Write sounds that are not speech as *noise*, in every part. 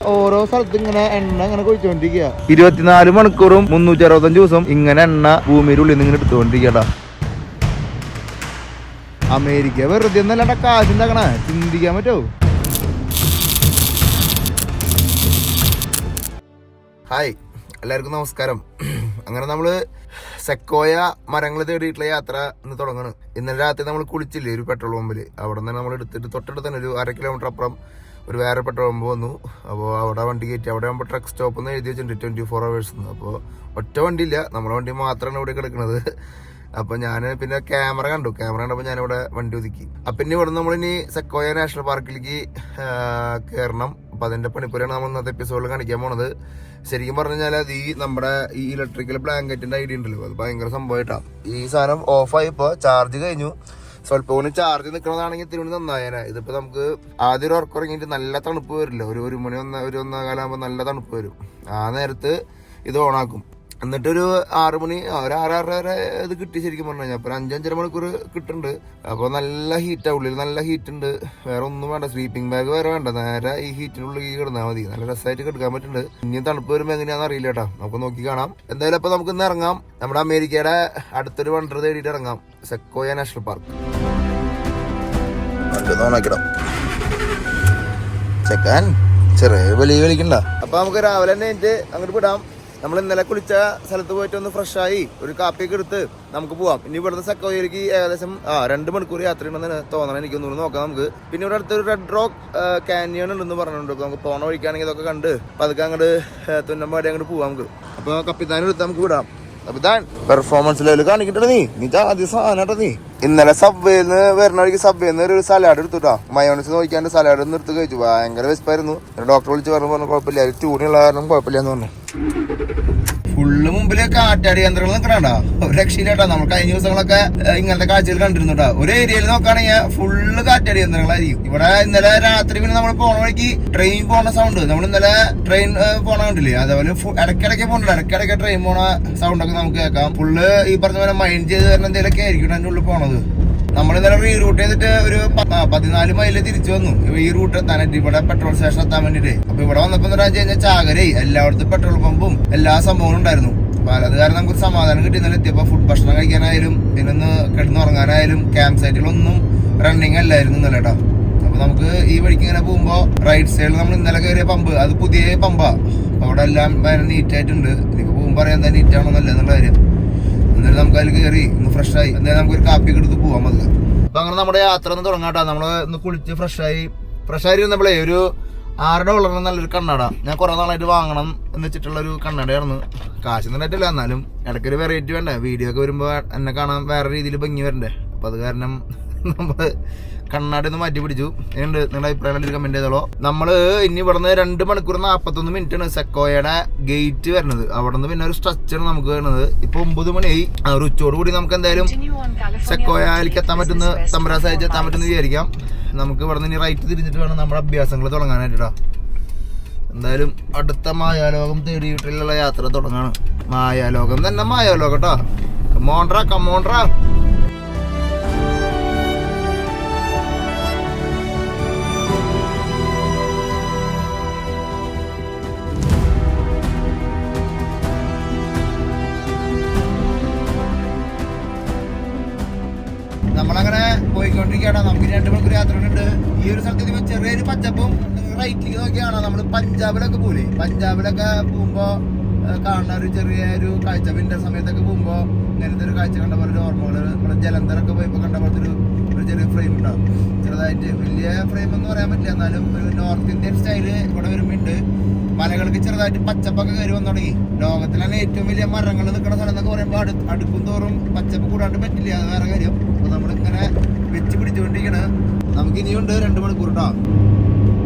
ഓരോ സ്ഥലത്ത് ഇങ്ങനെ എണ്ണ ഇങ്ങനെ കുഴിച്ചോണ്ടിരിക്കുക ഇരുപത്തിനാല് മണിക്കൂറും മുന്നൂറ്റി അറുപത്തഞ്ച് ദിവസം ഇങ്ങനെ എണ്ണ ഭൂമിയുടെ ഉള്ളിൽ നിന്ന് ഇങ്ങനെ എടുത്തുകൊണ്ടിരിക്കട്ടാ അമേരിക്ക വെറുതെ ഒന്നല്ലാണ്ട കാശുണ്ടാക്കണ ചിന്തിക്കാൻ പറ്റുമോ ഹായ് എല്ലാവർക്കും നമസ്കാരം. അങ്ങനെ നമ്മൾ സെക്കോയ മരങ്ങൾ തേടിയിട്ടുള്ള യാത്ര ഇന്ന് തുടങ്ങണം. ഇന്നലെ രാത്രി നമ്മൾ കുളിച്ചില്ലേ ഒരു പെട്രോൾ പമ്പിൽ അവിടെ നിന്ന് നമ്മൾ എടുത്തിട്ട് തൊട്ടടുത്ത് തന്നെ ഒരു അര കിലോമീറ്റർ അപ്പുറം ഒരു വേറെ പെട്രോൾ പമ്പ് വന്നു. അപ്പോൾ അവിടെ വണ്ടി കയറ്റി അവിടെ ആകുമ്പോൾ ട്രക്ക് സ്റ്റോപ്പ് എന്ന് എഴുതി വെച്ചിട്ടുണ്ട് ട്വന്റി ഫോർ അവേഴ്സ് എന്ന് അപ്പോൾ ഒറ്റ വണ്ടി ഇല്ല നമ്മളെ വണ്ടി മാത്രമാണ് ഇവിടെ കിടക്കുന്നത് അപ്പോൾ ഞാൻ പിന്നെ ക്യാമറ കണ്ടു. ക്യാമറ കണ്ടപ്പോൾ ഞാനിവിടെ വണ്ടി ഒതുക്കി. അപ്പം ഇനി ഇവിടെ നമ്മളിനി സെക്കോയ നാഷണൽ പാർക്കിലേക്ക് കയറണം അപ്പം അതിന്റെ പണിപ്പുരയാണ് നമ്മൾ ഇന്നത്തെ എപ്പിസോഡിൽ കാണിക്കാൻ പോണത്. ശരിക്കും പറഞ്ഞു കഴിഞ്ഞാൽ അത് ഈ നമ്മുടെ ഈ ഇലക്ട്രിക്കൽ ബ്ലാങ്കറ്റിന്റെ ഐഡിയ ഉണ്ടല്ലോ. അത് ഭയങ്കര സംഭവമായിട്ടാണ് ഈ സാധനം ഓഫായി ഇപ്പോൾ ചാർജ് കഴിഞ്ഞു. സ്വല്പം ചാർജ് നിൽക്കണതാണെങ്കിൽ തിരുവനന്തപുരം നന്നായേനെ. ഇതിപ്പോൾ നമുക്ക് ആദ്യം ഒരു ഉറക്കം ഇറങ്ങിയിട്ട് നല്ല തണുപ്പ് വരില്ല? ഒരു ഒരു മണി ഒന്ന ഒരു ഒന്നാകാലാകുമ്പോൾ നല്ല തണുപ്പ് വരും. ആ നേരത്ത് ഇത് ഓണാക്കും എന്നിട്ടൊരു ആറ് മണി ഒരു ആറ് ആറര ഇത് കിട്ടി ശരിക്കും പറഞ്ഞു കഴിഞ്ഞാൽ അപ്പോൾ ഒരു അഞ്ചഞ്ചര മണിക്കൂർ കിട്ടുന്നുണ്ട് അപ്പോൾ നല്ല ഹീറ്റാ ഉള്ളിൽ നല്ല ഹീറ്റ് ഉണ്ട്. വേറെ ഒന്നും വേണ്ട സ്ലീപ്പിംഗ് ബാഗ് വേറെ വേണ്ട. നേരെ ഈ ഹീറ്റിനുള്ളിൽ കിടന്നാൽ മതി. നല്ല രസമായിട്ട് കിടക്കാൻ പറ്റുന്നുണ്ട് ഇനിയും തണുപ്പ് വരുമ്പോൾ എങ്ങനെയാണെന്ന് അറിയില്ല കേട്ടോ. നമുക്ക് നോക്കി കാണാം. എന്തായാലും അപ്പോൾ നമുക്ക് ഇന്ന് ഇറങ്ങാം. നമ്മുടെ അമേരിക്കയുടെ അടുത്തൊരു വണ്ടർ തേടിയിട്ട് ഇറങ്ങാം. Sequoia national park. ചെക്കാൻ ചെറിയ വലിയ വിളിക്കണ്ട. അപ്പൊ നമുക്ക് രാവിലെ തന്നെ എനിക്ക് അങ്ങോട്ട് വിടാം. നമ്മൾ ഇന്നലെ കുളിച്ച സ്ഥലത്ത് പോയിട്ട് ഒന്ന് ഫ്രഷ് ആയി ഒരു കാപ്പിയൊക്കെ എടുത്ത് നമുക്ക് പോവാം. ഇനി ഇവിടുന്ന് സക്കോയിലേക്ക് ഏകദേശം ആ രണ്ട് മണിക്കൂർ യാത്ര ഉണ്ടെന്ന് തോന്നണം എനിക്ക് ഒന്നുകൂടി നോക്കാം നമുക്ക്. പിന്നെ ഇവിടെ അടുത്തൊരു റെഡ് റോക്ക് കാനിയൺ ഉണ്ടെന്ന് പറഞ്ഞിട്ടുണ്ട്. നമുക്ക് പോണ വഴിക്കാണെങ്കിൽ ഇതൊക്കെ കണ്ട് പതുക്കെ അങ്ങോട്ട് തുന്നമ്പാടി അങ്ങോട്ട് പോവാം നമുക്ക്. അപ്പൊ കപ്പിത്താനും എടുത്ത് നമുക്ക് വിടാം. കപ്പിത്താൻ പെർഫോമൻസ് ലെവൽ കാണിക്കട്ടെ നീ. നീ ആദ്യ സാധനം നീ. ഇന്നലെ സബ്വേയിൽ നിന്ന് വരുന്ന വഴിക്ക് സബ്വേന്ന് ഒരു സലാഡ് എടുത്തുട്ടാ മയോണിസ് നോക്കിയാണ്ട് സലാഡ് ഒന്ന് എടുത്ത് കഴിച്ചു. ഭയങ്കര വിശപ്പായിരുന്നു. ഡോക്ടർ വിളിച്ച് പറഞ്ഞു പറഞ്ഞു കുഴപ്പമില്ല. ഒരു കാരണം കുഴപ്പമില്ലെന്ന് പറഞ്ഞു. മുമ്പിൽ കാറ്റാടി യന്ത്രങ്ങൾ നിൽക്കണണ്ടാ ഒരു രക്ഷയില്ലാട്ടാ നമ്മൾ കഴിഞ്ഞ ദിവസങ്ങളൊക്കെ ഇങ്ങനത്തെ കാഴ്ചകൾ കണ്ടിരുന്നുട്ടാ ഒരു ഏരിയയിൽ നോക്കുകയാണെങ്കിൽ ഫുള്ള് കാറ്റാടി യന്ത്രങ്ങളായിരിക്കും. ഇവിടെ ഇന്നലെ രാത്രി പിന്നെ നമ്മൾ പോണ വഴിക്ക് ട്രെയിൻ പോണ സൗണ്ട് നമ്മൾ ഇന്നലെ ട്രെയിൻ പോണ കണ്ടില്ലേ? അതേപോലെ ഇടയ്ക്കിടയ്ക്ക് പോകണ്ട ഇടയ്ക്കിടയ്ക്ക് ട്രെയിൻ പോണ സൗണ്ട് ഒക്കെ നമുക്ക് കേൾക്കാം. ഫുള്ള് ഈ പറഞ്ഞ പോലെ മൈൻഡ് ചെയ്ത് തരുന്ന എന്തെങ്കിലുമൊക്കെ ആയിരിക്കും അതിന്റെ ഉള്ളിൽ പോണത്. നമ്മൾ ഇന്നലെ റീറൂട്ട് ചെയ്തിട്ട് ഒരു പതിനാല് മൈൽ തിരിച്ചു വന്നു. ഈ റൂട്ട് എത്താൻ ഇവിടെ പെട്രോൾ സ്റ്റേഷൻ എത്താൻ വേണ്ടിട്ട് അപ്പൊ ഇവിടെ വന്നപ്പോ എന്താ വെച്ച് കഴിഞ്ഞാൽ ചാകരേ എല്ലായിടത്തും പെട്രോൾ പമ്പും എല്ലാ സംഭവങ്ങളും ഉണ്ടായിരുന്നു. അപ്പൊ അത് കാരണം നമുക്ക് സമാധാനം കിട്ടി. ഇന്നലെ എത്തിയപ്പോൾ ഫുഡ് ഭക്ഷണം കഴിക്കാനായാലും പിന്നെ ഒന്ന് കിടന്നുറങ്ങാനായാലും ക്യാമ്പ് സൈറ്റുകളൊന്നും റണ്ണിങ് അല്ലായിരുന്നു ഇന്നലെ കേട്ടോ അപ്പോൾ നമുക്ക് ഈ വഴിക്ക് ഇങ്ങനെ പോകുമ്പോൾ റൈറ്റ് സൈഡിൽ നമ്മൾ ഇന്നലെ കയറിയ പമ്പ് അത് പുതിയ പമ്പാ അവിടെ എല്ലാം ഭയങ്കര നീറ്റായിട്ടുണ്ട് ആയിട്ടുണ്ട്. പോകുമ്പോൾ അറിയാം എന്താ നീറ്റാണോ നല്ലത് എന്നുള്ള കാര്യം. എന്നാലും നമുക്ക് അതിൽ കയറി ഒന്ന് ഫ്രഷായി എന്തായാലും നമുക്കൊരു കാപ്പി എടുത്ത് പോകാൻ മതി അപ്പോൾ അങ്ങനെ നമ്മുടെ യാത്ര ഒന്ന് തുടങ്ങാട്ടോ നമ്മൾ ഒന്ന് കുളിച്ച് ഫ്രഷായി ആയി. ഫ്രഷ് ആയി ഒരു ആറ് ഡോളറിന് നല്ലൊരു കണ്ണട? ഞാൻ കുറെ നാളായിട്ട് വാങ്ങണം എന്ന് വെച്ചിട്ടുള്ള ഒരു കണ്ണടയായിരുന്നു. കാശ് നിന്നിട്ടില്ല എന്നാലും ഇടയ്ക്കൊരു വെറൈറ്റി വേണ്ടേ? വീഡിയോ ഒക്കെ വരുമ്പോൾ എന്നെ കാണാൻ വേറെ രീതിയിൽ ഭംഗി വരണ്ടേ? അപ്പൊ അത് കാരണം നമ്മൾ കണ്ണാടി ഒന്ന് മാറ്റി പിടിച്ചു. ഇനിയുണ്ട്. നിങ്ങളുടെ അഭിപ്രായം കമന്റ് ചെയ്തോളോ നമ്മൾ ഇനി ഇവിടുന്ന് രണ്ട് മണിക്കൂർ നാൽപ്പത്തൊന്ന് മിനിറ്റ് ആണ് സെക്കോയുടെ ഗേറ്റ് വരുന്നത്. അവിടെ നിന്ന് പിന്നെ ഒരു സ്ട്രക്ചർ നമുക്ക് വരുന്നത്. ഇപ്പൊ ഒമ്പത് മണിയായി. ഒരു ഉച്ചയോട് കൂടി നമുക്ക് എന്തായാലും സെക്കോയയിലേക്ക് എത്താൻ പറ്റുന്ന തമ്പരാസ അയച്ച് എത്താൻ പറ്റുന്ന വിചാരിക്കാം. നമുക്ക് ഇവിടെ നിന്ന് ഇനി റൈറ്റ് തിരിഞ്ഞിട്ട് വേണം നമ്മുടെ അഭ്യാസങ്ങൾ തുടങ്ങാനായിട്ടാ. എന്തായാലും അടുത്ത മായാലോകം തേടിയിട്ടുള്ള യാത്ര തുടങ്ങാണ്. മായാലോകം തന്നെ മായാലോകം കേട്ടോ. കമോണ്ട്രാ കമോണ്ട്രാ പോയിക്കൊണ്ടിരിക്കുകയാണ് നമുക്ക് രണ്ട് മണിക്കൂർ യാത്ര ഉണ്ട്. ഈ ഒരു സ്ഥലത്ത് ഇതുമ്പോ ചെറിയൊരു പച്ചപ്പും റൈറ്റിലേക്ക് നോക്കിയാണ്. നമ്മൾ പഞ്ചാബിലൊക്കെ പോലെ പഞ്ചാബിലൊക്കെ പോകുമ്പോ ഏഹ്, കാണുന്ന ഒരു ചെറിയ ഒരു കാഴ്ച. വിന്റർ സമയത്തൊക്കെ പോകുമ്പോ ഇങ്ങനത്തെ ഒരു കാഴ്ച കണ്ട പോലെ ഒരു ഓർമ്മകൾ നമ്മുടെ ജലന്ധറൊക്കെ പോയപ്പോ കണ്ട പോലത്തെ ഒരു ഒരു ചെറിയ ഫ്രെയിം ഉണ്ടാവും. ചെറുതായിട്ട് വലിയ ഫ്രെയിം എന്ന് പറയാൻ പറ്റില്ല. എന്നാലും ഒരു നോർത്ത് ഇന്ത്യൻ സ്റ്റൈൽ ഇവിടെ വരുമ്പോണ്ട്. മലകൾക്ക് ചെറുതായിട്ട് പച്ചപ്പൊക്കെ കയറി വന്നു തുടങ്ങി. ലോകത്തിലെ ഏറ്റവും വലിയ മരങ്ങൾ നിൽക്കുന്ന സ്ഥലം എന്നൊക്കെ പറയുമ്പോൾ അടു അടുക്കും തോറും പച്ചപ്പ് കൂടാണ്ട് പറ്റില്ല. അത് വേറെ കാര്യം. നമ്മളിങ്ങനെ വെച്ച് പിടിച്ചുകൊണ്ടിരിക്കണ് നമുക്ക് ഇനിയുണ്ട് രണ്ട് മണിക്കൂർ കേട്ടോ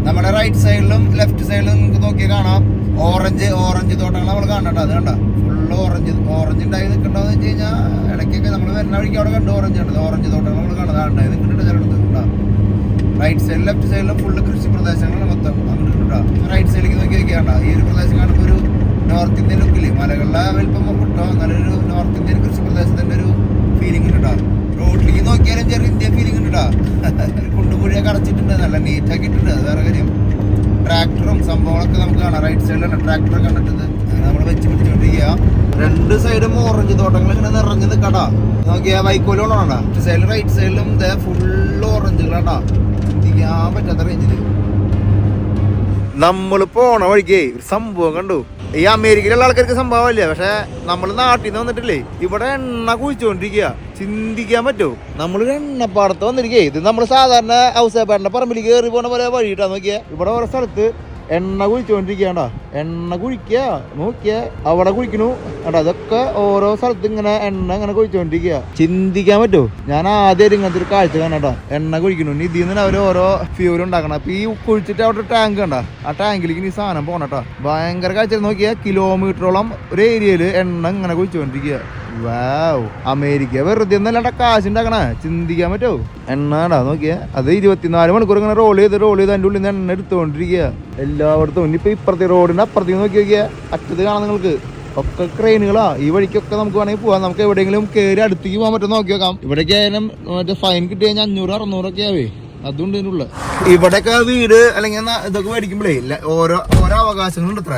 നമ്മുടെ റൈറ്റ് സൈഡിലും ലെഫ്റ്റ് സൈഡിലും നമുക്ക് നോക്കിയാൽ കാണാം. ഓറഞ്ച് ഓറഞ്ച് തോട്ടങ്ങൾ നമ്മൾ കാണണ്ട അത് കണ്ട? ഫുള്ള് ഓറഞ്ച് ഓറഞ്ച് ഉണ്ടായി നിൽക്കണ്ടെന്ന് വെച്ച് കഴിഞ്ഞാൽ ഇടയ്ക്കൊക്കെ നമ്മൾ വരുന്ന വഴിക്ക് അവിടെ കണ്ട് ഓറഞ്ച് ഉണ്ട് ഓറഞ്ച് തോട്ടങ്ങൾ നമ്മൾ കാണുന്നത്. ഉണ്ടായി നിൽക്കുന്നുണ്ട് ചിലടത്ത് ഉണ്ടാവും റൈറ്റ് സൈഡിലും ലെഫ്റ്റ് സൈഡിലും ഫുള്ള് കൃഷി പ്രദേശങ്ങളാണ് മൊത്തം. അങ്ങോട്ട് റൈറ്റ് സൈഡിലേക്ക് നോക്കി നോക്കിയാണ്ട ഈ ഒരു പ്രദേശം കാണുമ്പോൾ ഒരു നോർത്ത് ഇന്ത്യൻ ലുക്കിൽ മലകളിലെ വലിപ്പം കിട്ടും നല്ലൊരു നോർത്ത് ഇന്ത്യൻ കൃഷി പ്രദേശത്തിന്റെ ഒരു ഫീലിംഗ് ഉണ്ട് റോഡിലേക്ക് നോക്കിയാലും ചെറിയ ഇന്ത്യ ഫീലിംഗ് ഉണ്ട് കുണ്ടുപുഴയൊക്കെ അടച്ചിട്ടുണ്ട് നല്ല നീറ്റ് ആക്കിയിട്ടുണ്ട്. അത് വേറെ കാര്യം. ട്രാക്ടറും സംഭവങ്ങളൊക്കെ നമുക്ക് കാണാം. റൈറ്റ് സൈഡിലാണ് ട്രാക്ടർ കണ്ടിട്ടത്. നമ്മൾ വെച്ച് പിടിച്ചോണ്ടിരിക്കുക രണ്ട് സൈഡും ഓറഞ്ച് തോട്ടങ്ങൾ ഇങ്ങനെ നിറഞ്ഞു നിൽക്കടാ നോക്കിയാ വൈക്കോലോണാ സൈഡിലും റൈറ്റ് സൈഡിലും ഇതേ ഫുള്ള് ഓറഞ്ചുകളാട്ടാ ചിന്തിക്കാൻ പറ്റാത്ത റേഞ്ചിൽ നമ്മൾ പോണ വഴിക്കേ ഒരു സംഭവം കണ്ടു. ഈ അമേരിക്കയിലുള്ള ആൾക്കാർക്ക് സംഭവമല്ല? പക്ഷെ നമ്മൾ നാട്ടിൽ നിന്ന് വന്നിട്ടില്ലേ? ഇവിടെ എണ്ണ കുഴിച്ചുകൊണ്ടിരിക്കുക ചിന്തിക്കാൻ പറ്റുമോ നമ്മൾ എണ്ണപ്പാടത്ത് വന്നിരിക്കേ. ഇത് നമ്മൾ സാധാരണ ഔസേപ്പാടിന്റെ പറമ്പിലേക്ക് കയറി പോണ പോലെ വഴിയിട്ടാ നോക്കിയാ. ഇവിടെ ഓരോ സ്ഥലത്ത് എണ്ണ കുഴിച്ചുകൊണ്ടിരിക്കണ്ടാ എണ്ണ കുഴിക്കുക നോക്കിയ അവിടെ കുഴിക്കണു കണ്ടാ അതൊക്കെ ഓരോ സ്ഥലത്ത് ഇങ്ങനെ എണ്ണ ഇങ്ങനെ കുഴിച്ചുകൊണ്ടിരിക്കുക ചിന്തിക്കാൻ പറ്റുമോ ഞാൻ ആദ്യം ഇങ്ങനത്തെ ഒരു കാഴ്ച കാണാട്ടാ എണ്ണ കുഴിക്കണു ഇനി ഇതിൽ നിന്ന് അവർ ഓരോ ഫ്യൂൽ ഉണ്ടാക്കണം. അപ്പൊ ഈ കുഴിച്ചിട്ട് അവിടെ ടാങ്ക് കണ്ട. ആ ടാങ്കിലേക്ക് ഈ സാധനം പോണട്ടാ ഭയങ്കര കാഴ്ച. നോക്കിയാ കിലോമീറ്ററോളം ഒരു ഏരിയയിൽ എണ്ണ ഇങ്ങനെ കുഴിച്ചുകൊണ്ടിരിക്കുക അമേരിക്ക. വെറുതെ ഒന്നല്ലാണ്ട കാശ് ഉണ്ടാക്കണ ചിന്തിക്കാൻ പറ്റോ? എണ്ണാടാ നോക്കിയാ. അത് ഇരുപത്തിനാല് മണിക്കൂർ ഇങ്ങനെ റോൾ ചെയ്ത് റോൾ ചെയ്ത് അതിന്റെ ഉള്ളിൽ നിന്ന് എണ്ണ എടുത്തുകൊണ്ടിരിക്കുക എല്ലായിടത്തും ഇനിയിപ്പോ ഇപ്പുറത്തെ റോഡിന്റെ അപ്പുറത്തേക്ക് നോക്കി നോക്കിയാ. അറ്റത്ത് കാണാം നിങ്ങൾക്ക്. ഒക്കെ ക്രെയിനുകളാ ഈ വഴിക്കൊക്കെ നമുക്ക് വേണമെങ്കിൽ പോവാം. നമുക്ക് എവിടെയെങ്കിലും കയറി അടുത്തേക്ക് പോകാൻ പറ്റും നോക്കി നോക്കാം. ഇവിടേക്ക് ആയാലും മറ്റേ ഫൈൻ കിട്ടി കഴിഞ്ഞാൽ അഞ്ഞൂറ് അറുന്നൂറൊക്കെ ആവേ. അതുകൊണ്ട് ഇതിനുള്ള ഇവിടെയൊക്കെ വീട് അല്ലെങ്കിൽ ഇതൊക്കെ മേടിക്കുമ്പോഴേ ഓരോ ഓരോ അവകാശങ്ങളുണ്ട് ഇത്ര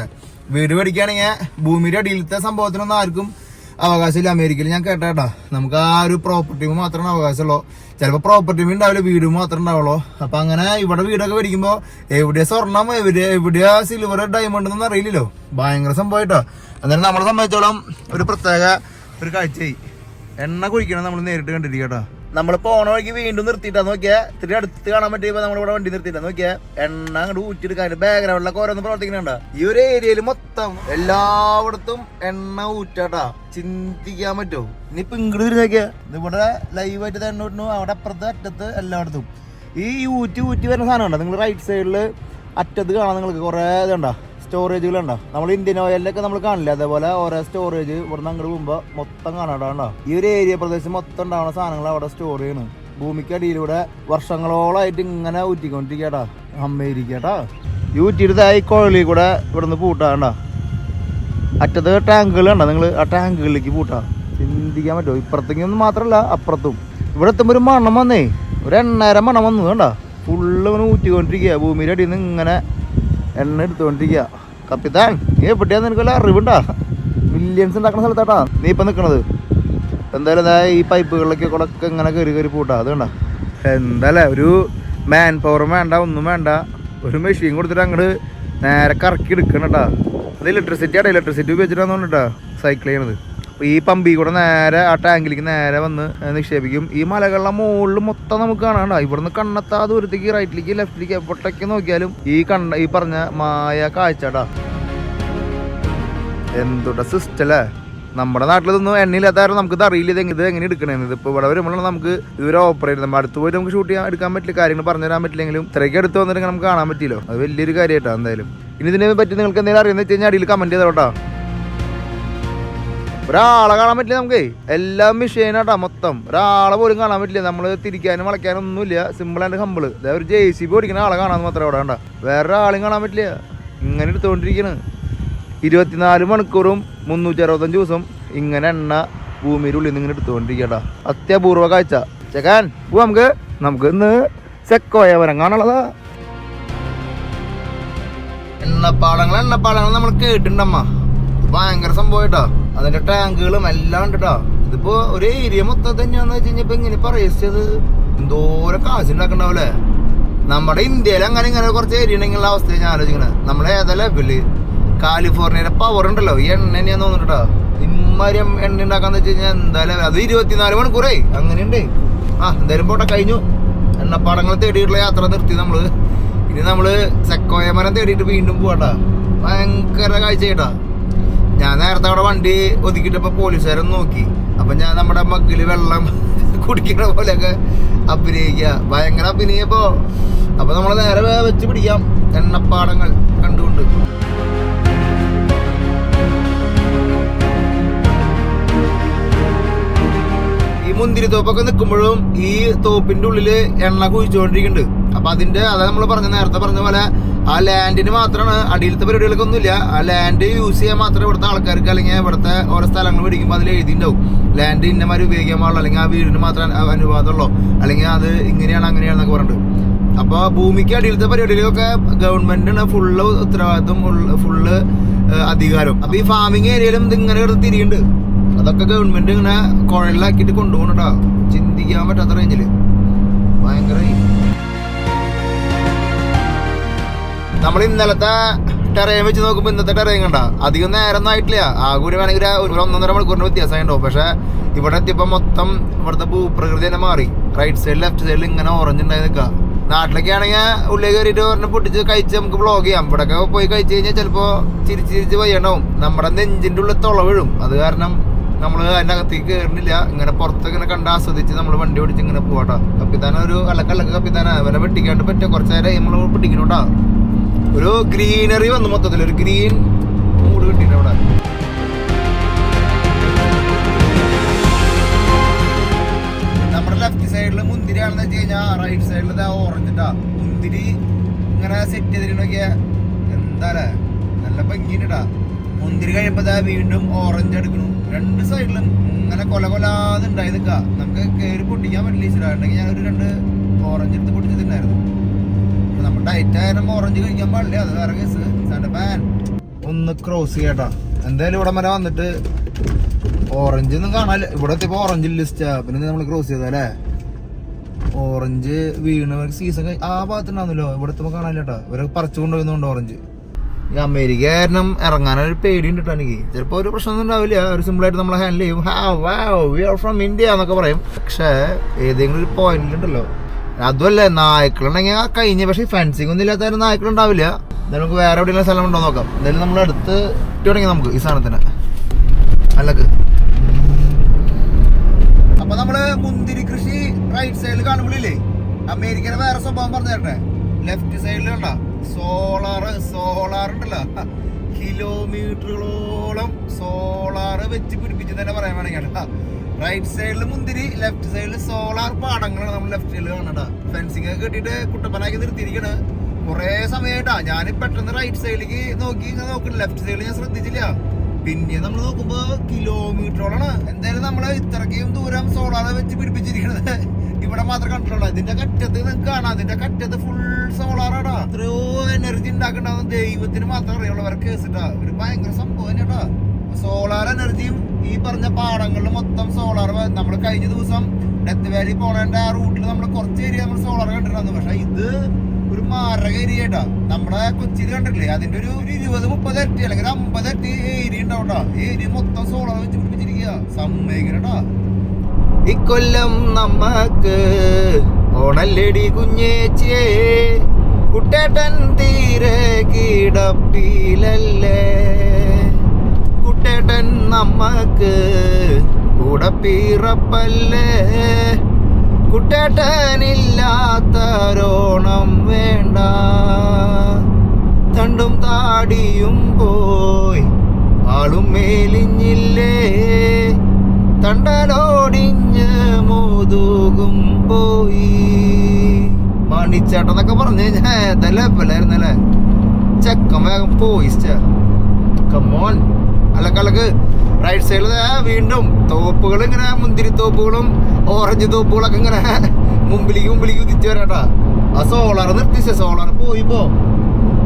വീട് മേടിക്കുകയാണെങ്കിൽ ഭൂമിയുടെ അടിയിലത്തെ സംഭവത്തിനൊന്നും ആർക്കും അവകാശമില്ല അമേരിക്കയിൽ. ഞാൻ കേട്ടാ നമുക്ക് ആ ഒരു പ്രോപ്പർട്ടി മാത്രമേ അവകാശമുള്ളൂ. ചിലപ്പോൾ പ്രോപ്പർട്ടിയും ഉണ്ടാവില്ല വീടും മാത്രമേ ഉണ്ടാവുള്ളൂ. അപ്പൊ അങ്ങനെ ഇവിടെ വീടൊക്കെ മേടിക്കുമ്പോൾ എവിടെയാ സ്വർണം എവിടെ എവിടെയാ സിൽവർ ഡയമണ്ട് എന്നൊന്നും അറിയില്ലല്ലോ. ഭയങ്കര സംഭവമായിട്ടോ അന്നേരം നമ്മളെ സംബന്ധിച്ചോളം ഒരു പ്രത്യേക ഒരു കാഴ്ചയായി. എണ്ണ കുഴിക്കണം നമ്മൾ നേരിട്ട് കണ്ടിരിക്കട്ടോ നമ്മൾ ഓണ വഴിക്ക് വീണ്ടും നിർത്തിയിട്ടാ നോക്കിയാ. ഇത്തിരി അടുത്ത് കാണാൻ പറ്റിയപ്പോ നമ്മളിവിടെ വണ്ടി നിർത്തിയിട്ടാ നോക്കിയാ. എണ്ണ അങ്ങോട്ട് ഊറ്റിയെടുക്കാൻ ബാക്ക്ഗ്രൗണ്ടിലൊക്കെ ഓരോന്ന് പ്രവർത്തിക്കുന്നുണ്ട്. ഈ ഒരു ഏരിയയിൽ മൊത്തം എല്ലായിടത്തും എണ്ണ ഊറ്റാട്ടാ. ചിന്തിക്കാൻ പറ്റുമോ ഇനിയിപ്പൊ ഇങ്ങോട്ട് തിരിഞ്ഞ് നോക്കിയാ. ഇതിവിടെ ലൈവായിട്ട് എണ്ണ ഊട്ടണു അവിടെ അപ്പുറത്ത് അറ്റത്ത് എല്ലായിടത്തും. ഈ ഊറ്റി ഊറ്റി വരുന്ന സാധനം ഉണ്ടോ? നിങ്ങൾ റൈറ്റ് സൈഡിൽ അറ്റത്ത് കാണാൻ നിങ്ങൾക്ക് കുറേ ഇതുണ്ടോ? സ്റ്റോറേജുകളുണ്ടോ? നമ്മൾ ഇന്ത്യൻ ഓയിലൊക്കെ നമ്മൾ കാണില്ല? അതേപോലെ ഓരോ സ്റ്റോറേജ് ഇവിടുന്ന് അങ്ങോട്ട് പോകുമ്പോൾ മൊത്തം കാണാണ്ടാണ്ടോ ഈ ഒരു ഏരിയ പ്രദേശം മൊത്തം ഉണ്ടാവുന്ന സാധനങ്ങൾ അവിടെ സ്റ്റോർ ചെയ്യണം. ഭൂമിക്കടിയിലൂടെ വർഷങ്ങളോളായിട്ട് ഇങ്ങനെ ഊറ്റിക്കൊണ്ടിരിക്കട്ടാ അമ്മയിരിക്കട്ടാ ഈ ഊറ്റിയെടുത്തായി കുഴലിൽ കൂടെ ഇവിടുന്ന് പൂട്ടാണ്ടോ അറ്റത്ത് ടാങ്കുകൾ ഉണ്ടോ നിങ്ങൾ ആ ടാങ്കുകളിലേക്ക് പൂട്ടാ. ചിന്തിക്കാൻ പറ്റുമോ? ഇപ്പുറത്തേക്കൊന്നും മാത്രമല്ല അപ്പുറത്തും. ഇവിടെ എത്തുമ്പോൾ ഒരു മണം വന്നേ. ഒരു എണ്ണായിരം മണം വന്നു കണ്ടോ? ഫുള്ള് ഇങ്ങനെ ഊറ്റിക്കൊണ്ടിരിക്കുക ഭൂമിയുടെ അടിയിൽ നിന്ന് ഇങ്ങനെ എണ്ണ എടുത്തുകൊണ്ടിരിക്കുക. കപ്പിത്താൻ നീ എവിടെയാന്ന് എനിക്ക് വല്ല അറിവുണ്ടാ? മില്യൺസ് ഉണ്ടാക്കുന്ന സ്ഥലത്താട്ടാ. നീ ഇപ്പം നിൽക്കണത് എന്തായാലും ഈ പൈപ്പുകളിലൊക്കെ കൂടെ ഇങ്ങനെ കയറി കയറി പോട്ടാ അത് വേണ്ട എന്തായാലും ഒരു മാൻ പവറും വേണ്ട ഒന്നും വേണ്ട. ഒരു മെഷീൻ കൊടുത്തിട്ട് അങ്ങോട്ട് നേരെ കറക്കി എടുക്കണട്ടാ. അത് ഇലക്ട്രിസിറ്റി ആണ് ഇലക്ട്രിസിറ്റി ഉപയോഗിച്ചിട്ടാന്ന് തോന്നുന്നു കേട്ടാ സൈക്കിൾ ചെയ്യണത്. ഈ പമ്പി കൂടെ നേരെ ആ ടാങ്കിലേക്ക് നേരെ വന്ന് നിക്ഷേപിക്കും. ഈ മലകളുടെ മുകളിൽ മൊത്തം നമുക്ക് കാണാണ്ട ഇവിടുന്ന് കണ്ണത്താ ദൂരത്തേക്ക് റൈറ്റിലേക്ക് ലെഫ്റ്റിലേക്ക് എപ്പോട്ടേക്ക് നോക്കിയാലും ഈ കണ്ണ ഈ പറഞ്ഞ മായ കാഴ്ചടാ എന്തുട്ട സിസ്റ്റർ അല്ലേ നമ്മുടെ നാട്ടിലൊന്നും എണ്ണയില്ലാത്ത കാരണം നമുക്ക് ഇത് അറിയില്ല ഇത് എങ്ങനെ എടുക്കണേന്ന്. ഇപ്പോൾ ഇവിടെ വരുമ്പോഴാണ് നമുക്ക് ഇതുവരെ ഓപ്പറേറ്റ് നമ്മൾ അടുത്ത് പോയിട്ട് നമുക്ക് ഷൂട്ട് ചെയ്യാൻ എടുക്കാൻ പറ്റില്ല. കാര്യങ്ങൾ പറഞ്ഞു തരാൻ പറ്റില്ലെങ്കിലും ഇത്രയ്ക്ക് എടുത്ത് വന്നിട്ട് നമുക്ക് കാണാൻ പറ്റില്ലോ അത് വലിയൊരു കാര്യമായിട്ടാണ് എന്തായാലും. ഇനി ഇതിനെ പറ്റി നിങ്ങൾക്ക് എന്തെങ്കിലും അറിയുന്നത് വെച്ച് കഴിഞ്ഞാൽ അടിയിൽ കമന്റ് ചെയ്തോട്ടാ. ഒരാളെ കാണാൻ പറ്റില്ല നമുക്ക്. എല്ലാം മെഷീനാട്ടാ മൊത്തം. ഒരാളെ പോലും കാണാൻ പറ്റില്ല. നമ്മൾ തിരിക്കാനും വളയ്ക്കാനും ഒന്നുമില്ല. സിമ്പിൾ ആൻഡ് ഹമ്പിൾ അതായത് ഒരു ജെ സി ബി ഓടിക്കുന്ന ആളെ കാണാൻ മാത്രമേ അവിടെ വേണ്ട വേറെ ആളും കാണാൻ പറ്റില്ല. ഇങ്ങനെ എടുത്തുകൊണ്ടിരിക്കണ്. ഇരുപത്തിനാല് മണിക്കൂറും മുന്നൂറ്റി അറുപത്തഞ്ച് ദിവസം ഇങ്ങനെ എണ്ണ ഭൂമിയുടെ ഉള്ളിൽ നിന്ന് ഇങ്ങനെ എടുത്തുകൊണ്ടിരിക്കട്ടാ. അത്യപൂർവ കാഴ്ച. ചെക്കാൻ പോ നമുക്ക്. നമുക്ക് ഇന്ന് സെക്കോയ വരം കാണുള്ളതാ എണ്ണപ്പാടങ്ങൾ എണ്ണപ്പാടങ്ങൾ നമ്മൾ കേട്ടിട്ടുണ്ടമ്മ. ഇത് സംഭവം കേട്ടോ അതിന്റെ ടാങ്കുകളും എല്ലാം ഉണ്ട് കേട്ടോ ഇതിപ്പോ ഒരു ഏരിയ മൊത്തം തന്നെയാന്ന് വെച്ച് കഴിഞ്ഞപ്പോ ഇങ്ങനെ പറയുന്നത് എന്തോരം കാശ് ഉണ്ടാക്കണ്ടാവൂലേ നമ്മുടെ ഇന്ത്യയിൽ അങ്ങനെ ഇങ്ങനെ കുറച്ച് ഏരിയ ഉണ്ടെങ്കിലുള്ള അവസ്ഥ ഞാൻ ആലോചിക്കണേ. നമ്മളെ ഏതാ ലെവൽ കാലിഫോർണിയയുടെ പവർ ഉണ്ടല്ലോ. ഈ എണ്ണ തന്നെയാന്ന് തോന്നിട്ടാ ഇമ്മാരി എണ്ണ ഉണ്ടാക്കാന്ന് വെച്ച് കഴിഞ്ഞാൽ എന്താ level? അത് ഇരുപത്തിനാല് മണിക്കൂറേ. അങ്ങനെയുണ്ട്. ആ എന്തായാലും പോട്ടെ കഴിഞ്ഞു. എണ്ണപ്പാടങ്ങൾ തേടിയിട്ടുള്ള യാത്ര നിർത്തി നമ്മൾ. ഇനി നമ്മൾ സെക്കോയ മരം തേടിയിട്ട് വീണ്ടും പോവാട്ടാ. ഭയങ്കര കാഴ്ച കേട്ടാ ഞാൻ നേരത്തെ അവിടെ വണ്ടി ഒതുക്കിട്ടപ്പോ പോലീസുകാരൻ നോക്കി. അപ്പൊ ഞാൻ നമ്മുടെ മഗ്ഗിൽ വെള്ളം *laughs* കുടിക്കണ പോലെയൊക്കെ അഭിനയിക്കുക. ഭയങ്കര അഭിനയപ്പോ. അപ്പൊ നമ്മൾ നേരെ വെച്ച് പിടിക്കാം. എണ്ണപ്പാടങ്ങൾ കണ്ടുകൊണ്ട്. ഈ മുന്തിരി തോപ്പൊക്കെ നിൽക്കുമ്പോഴും ഈ തോപ്പിന്റെ ഉള്ളിൽ എണ്ണ കുഴിച്ചുകൊണ്ടിരിക്കുന്നുണ്ട്. അപ്പൊ അതിന്റെ അതായത് നമ്മൾ പറഞ്ഞ നേരത്തെ പറഞ്ഞ പോലെ ആ ലാൻഡിന് മാത്രമാണ്. അടിയിലത്തെ പരിപാടികൾക്കൊന്നുമില്ല. ആ ലാൻഡ് യൂസ് ചെയ്യാൻ മാത്രമേ ഇവിടുത്തെ ആൾക്കാർക്ക് അല്ലെങ്കിൽ ഇവിടുത്തെ ഓരോ സ്ഥലങ്ങൾ മേടിക്കുമ്പോൾ അതിൽ എഴുതിയിട്ടുണ്ടാവും. ലാൻഡ് ഇന്നമാര് ഉപയോഗിക്കാൻ പാടുള്ളൂ അല്ലെങ്കിൽ ആ വീടിന് മാത്രം അനുവാദമുള്ളൂ. അല്ലെങ്കിൽ അത് ഇങ്ങനെയാണ് അങ്ങനെയാണെന്നൊക്കെ പറഞ്ഞിട്ട്. അപ്പോൾ ഭൂമിക്ക് അടിയിലത്തെ പരിപാടികളൊക്കെ ഗവൺമെന്റിന് ഫുള്ള് ഉത്തരവാദിത്വം ഫുള്ള് അധികാരം. അപ്പൊ ഈ ഫാമിംഗ് ഏരിയയിലും ഇത് ഇങ്ങനെ കിടന്ന് തിരിയുണ്ട് അതൊക്കെ ഗവൺമെന്റ് ഇങ്ങനെ കുഴലാക്കിയിട്ട് കൊണ്ടുപോകണട്ടോ ചിന്തിക്കാൻ പറ്റാത്ത റേഞ്ചിൽ ഭയങ്കര നമ്മൾ ഇന്നലത്തെ ടെറയും വെച്ച് നോക്കുമ്പോൾ ഇന്നത്തെ ടെറയും കണ്ട? അധികം നേരം ആയിട്ടില്ല. ആകെ ഒരു വേണമെങ്കിൽ ഒരു ഒന്നൊന്നര മണിക്കൂറിന് വ്യത്യാസം ഉണ്ടാവും പക്ഷെ ഇവിടെ എത്തിയപ്പോ മൊത്തം ഇവിടുത്തെ ഭൂപ്രകൃതി തന്നെ മാറി. റൈറ്റ് സൈഡിൽ ലെഫ്റ്റ് സൈഡിൽ ഇങ്ങനെ ഓറഞ്ച് ഉണ്ടായി നിൽക്കുക നാട്ടിലൊക്കെ ആണെങ്കിൽ ഉള്ളിൽ കയറിയിട്ട് പറഞ്ഞ് പൊട്ടിച്ച് കഴിച്ച് നമുക്ക് ബ്ലോഗ് ചെയ്യാം. ഇവിടെയൊക്കെ പോയി കഴിച്ച് കഴിഞ്ഞാൽ ചിലപ്പോ ചിരിച്ച് ചിരിച്ച് വയ്യണ്ടാവും. നമ്മുടെ നെഞ്ചിന്റെ ഉള്ളിൽ തുള വീഴും. അത് കാരണം നമ്മൾ അതിന്റെ അകത്തേക്ക് കയറുന്നില്ല ഇങ്ങനെ പുറത്ത് ഇങ്ങനെ കണ്ട് ആസ്വദിച്ച് നമ്മൾ വണ്ടി ഓടിച്ച് ഇങ്ങനെ പോവാട്ടോ കപ്പിത്താന ഒരു അലക്കല്ലക്ക കപ്പിത്താന. അവനെ വെട്ടിക്കാണ്ട് പറ്റുക കുറച്ച് നേരം നമ്മൾ പിടിക്കണോട്ടാ ഒരു ഗ്രീനറി വന്നു മൊത്തത്തിൽ. ഒരു ഗ്രീൻ മൂഡ് കിട്ടിയിട്ട് അവിടെ. നമ്മുടെ ലെഫ്റ്റ് സൈഡിൽ മുന്തിരിയാണെന്ന് വെച്ച് കഴിഞ്ഞാൽ റൈറ്റ് സൈഡിൽ ഓറഞ്ച് ഓറഞ്ചിട്ടാ മുന്തിരി ഇങ്ങനെ സെറ്റ് ചെയ്തിട്ട് നോക്കിയാ. എന്താ നല്ല ഭംഗിട്ടാ മുന്തിരി കഴിയുമ്പോ വീണ്ടും ഓറഞ്ച് എടുക്കണു. രണ്ട് സൈഡിലും ഇങ്ങനെ കൊല കൊലാതെ ഉണ്ടായി നിൽക്കുക നമുക്ക് കയറി പൊട്ടിക്കാൻ പറ്റില്ല ഇച്ചിട്ടുണ്ടെങ്കിൽ ഞാൻ ഒരു രണ്ട് ഓറഞ്ച് എടുത്ത് പൊട്ടിച്ചിട്ടുണ്ടായിരുന്നു. നമ്മൾ ഡയറ്റ് ഓറഞ്ച് കഴിക്കാൻ പാടില്ല? അത് വേറെ കേസ് ഒന്ന് ക്രോസ് ചെയ്യട്ടാ. എന്തായാലും ഇവിടെ വരെ വന്നിട്ട് ഓറഞ്ച് ഒന്നും കാണാൽ ഇവിടെ എത്തിയപ്പോ ഓറഞ്ച് ലിസ്റ്റാ പിന്നെ നമ്മൾ ക്രോസ് ചെയ്തല്ലേ ഓറഞ്ച് വീണവർക്ക് സീസൺ ആ ഭാഗത്തുണ്ടാവുന്നല്ലോ ഇവിടെ എത്തുമ്പോ കാണാനില്ല കേട്ടോ ഇവരെ പറിച്ചു കൊണ്ടുപോകുന്നുണ്ട് ഓറഞ്ച് ഈ അമേരിക്ക കാരണം ഇറങ്ങാനൊരു പേടിയുണ്ട് കേട്ടോ എനിക്ക്. ചിലപ്പോൾ ഒരു പ്രശ്നമൊന്നും ഉണ്ടാവില്ല. ഒരു സിമ്പിളായിട്ട് നമ്മൾ ഹാൻഡിൽ ചെയ്യും. വി ആർ ഫ്രം ഇന്ത്യ എന്നൊക്കെ പറയും. പക്ഷേ ഏതെങ്കിലും ഒരു പോയിന്റിലുണ്ടല്ലോ അതുമല്ല നായ്ക്കളുണ്ടെങ്കിൽ ആ കഴിഞ്ഞ പക്ഷേ ഫെൻസിങ് ഒന്നും ഇല്ലാത്ത നായ്ക്കളുണ്ടാവില്ല. എന്നാലും നമുക്ക് വേറെ എവിടെയെങ്കിലും സ്ഥലം ഉണ്ടോ നോക്കാം. എന്തായാലും നമ്മൾ അടുത്ത് തുടങ്ങി നമുക്ക് ഈ സാധനത്തിന്. അല്ലക്ക്. അപ്പൊ നമ്മൾ മുന്തിരി കൃഷി റൈറ്റ് സൈഡിൽ കാണുമ്പോഴില്ലേ അമേരിക്കയുടെ വേറെ സ്വഭാവം പറഞ്ഞു തരട്ടെ ലെഫ്റ്റ് കണ്ട? സോളാർ സോളാർ ഉണ്ടല്ലോ. കിലോമീറ്ററുകളോളം സോളാർ വെച്ച് പിടിപ്പിച്ചു തന്നെ പറയാൻ വേണമെങ്കിൽ റൈറ്റ് സൈഡിൽ മുന്തിരി ലെഫ്റ്റ് സൈഡിൽ സോളാർ പാടങ്ങളാണ് നമ്മൾ ലെഫ്റ്റ് സൈഡിൽ കാണണ്ട ഫെൻസിങ് ഒക്കെ കെട്ടിയിട്ട് കുട്ടപ്പനാക്കി നിർത്തിയിരിക്കണ്. കുറെ സമയമായിട്ടാ. ഞാൻ പെട്ടെന്ന് റൈറ്റ് സൈഡിലേക്ക് നോക്കി നോക്കില്ല ലെഫ്റ്റ് സൈഡിൽ ഞാൻ ശ്രദ്ധിച്ചില്ല. പിന്നെ നമ്മൾ നോക്കുമ്പോ കിലോമീറ്ററോളാണ് എന്തായാലും നമ്മൾ ഇത്രയ്ക്കും ദൂരം സോളാർ വെച്ച് പിടിപ്പിച്ചിരിക്കണത് ഇവിടെ മാത്രം കണ്ടിട്ടുള്ളൂ. ഇതിന്റെ കറ്റത്ത് നിങ്ങൾക്ക് കാണാം. അതിന്റെ കറ്റത്ത് ഫുൾ സോളാറാടാ എത്രയോ എനർജി ഉണ്ടാക്കണ്ടാവുന്ന ദൈവത്തിന് മാത്രം അറിയുള്ളൂ അവരെ കേസിട്ടാ ഒരു ഭയങ്കര സംഭവം തന്നെയാട്ടാ സോളാർ എനർജിയും ഈ പറഞ്ഞ പാടങ്ങളിൽ മൊത്തം സോളാർ നമ്മൾ കഴിഞ്ഞ ദിവസം ഡെത്ത് വാലി പോണേണ്ട ആ റൂട്ടിൽ നമ്മൾ കുറച്ച് ഏരിയ നമ്മൾ സോളാർ കണ്ടിട്ടുണ്ടായിരുന്നു. പക്ഷെ ഇത് ഒരു മാരക ഏരിയ കേട്ടാ. നമ്മുടെ കൊച്ചിയിൽ കണ്ടിട്ടില്ലേ? അതിന്റെ ഒരു ഇരുപത് മുപ്പത് എട്ടി അല്ലെങ്കിൽ അമ്പത് എട്ടി ഏരിയ ഉണ്ടാവട്ടാ ഏരിയ മൊത്തം സോളാർ വെച്ച് പിടിപ്പിച്ചിരിക്കുക സമ്മേഖനട്ടാ ഇക്കൊല്ലം നമ്മക്ക് ഓണല്ലടി കുഞ്ഞേച്ചേ കുട്ടേട്ടൻ തീരെ കിടപ്പിലല്ലേ? കുട്ടേട്ടൻ നമ്മക്ക് കൂടെ പിറപ്പല്ലേ കുട്ടേട്ടനില്ലാത്തരോണം വേണ്ട. തണ്ടും താടിയും പോയി ആളും മേലിഞ്ഞില്ലേ? തണ്ടലോടിഞ്ഞ് മുതുകും മണിച്ചേട്ടന്നൊക്കെ പറഞ്ഞു കഴിഞ്ഞാ ഏതല്ലേ എപ്പല്ലായിരുന്നല്ലേ ചെക്കൻ വേഗം പോയി അല്ല അലക്കലക്ക് റൈറ്റ് സൈഡിൽ വീണ്ടും തോപ്പുകൾ ഇങ്ങനെ മുന്തിരി തോപ്പുകളും ഓറഞ്ച് തോപ്പുകളൊക്കെ ഇങ്ങനെ മുമ്പിലേക്ക് മുമ്പിലേക്ക് ഉദിച്ചു വരാട്ടാ. ആ സോളാർ നിർത്തിച്ച സോളാർ പോയി പോ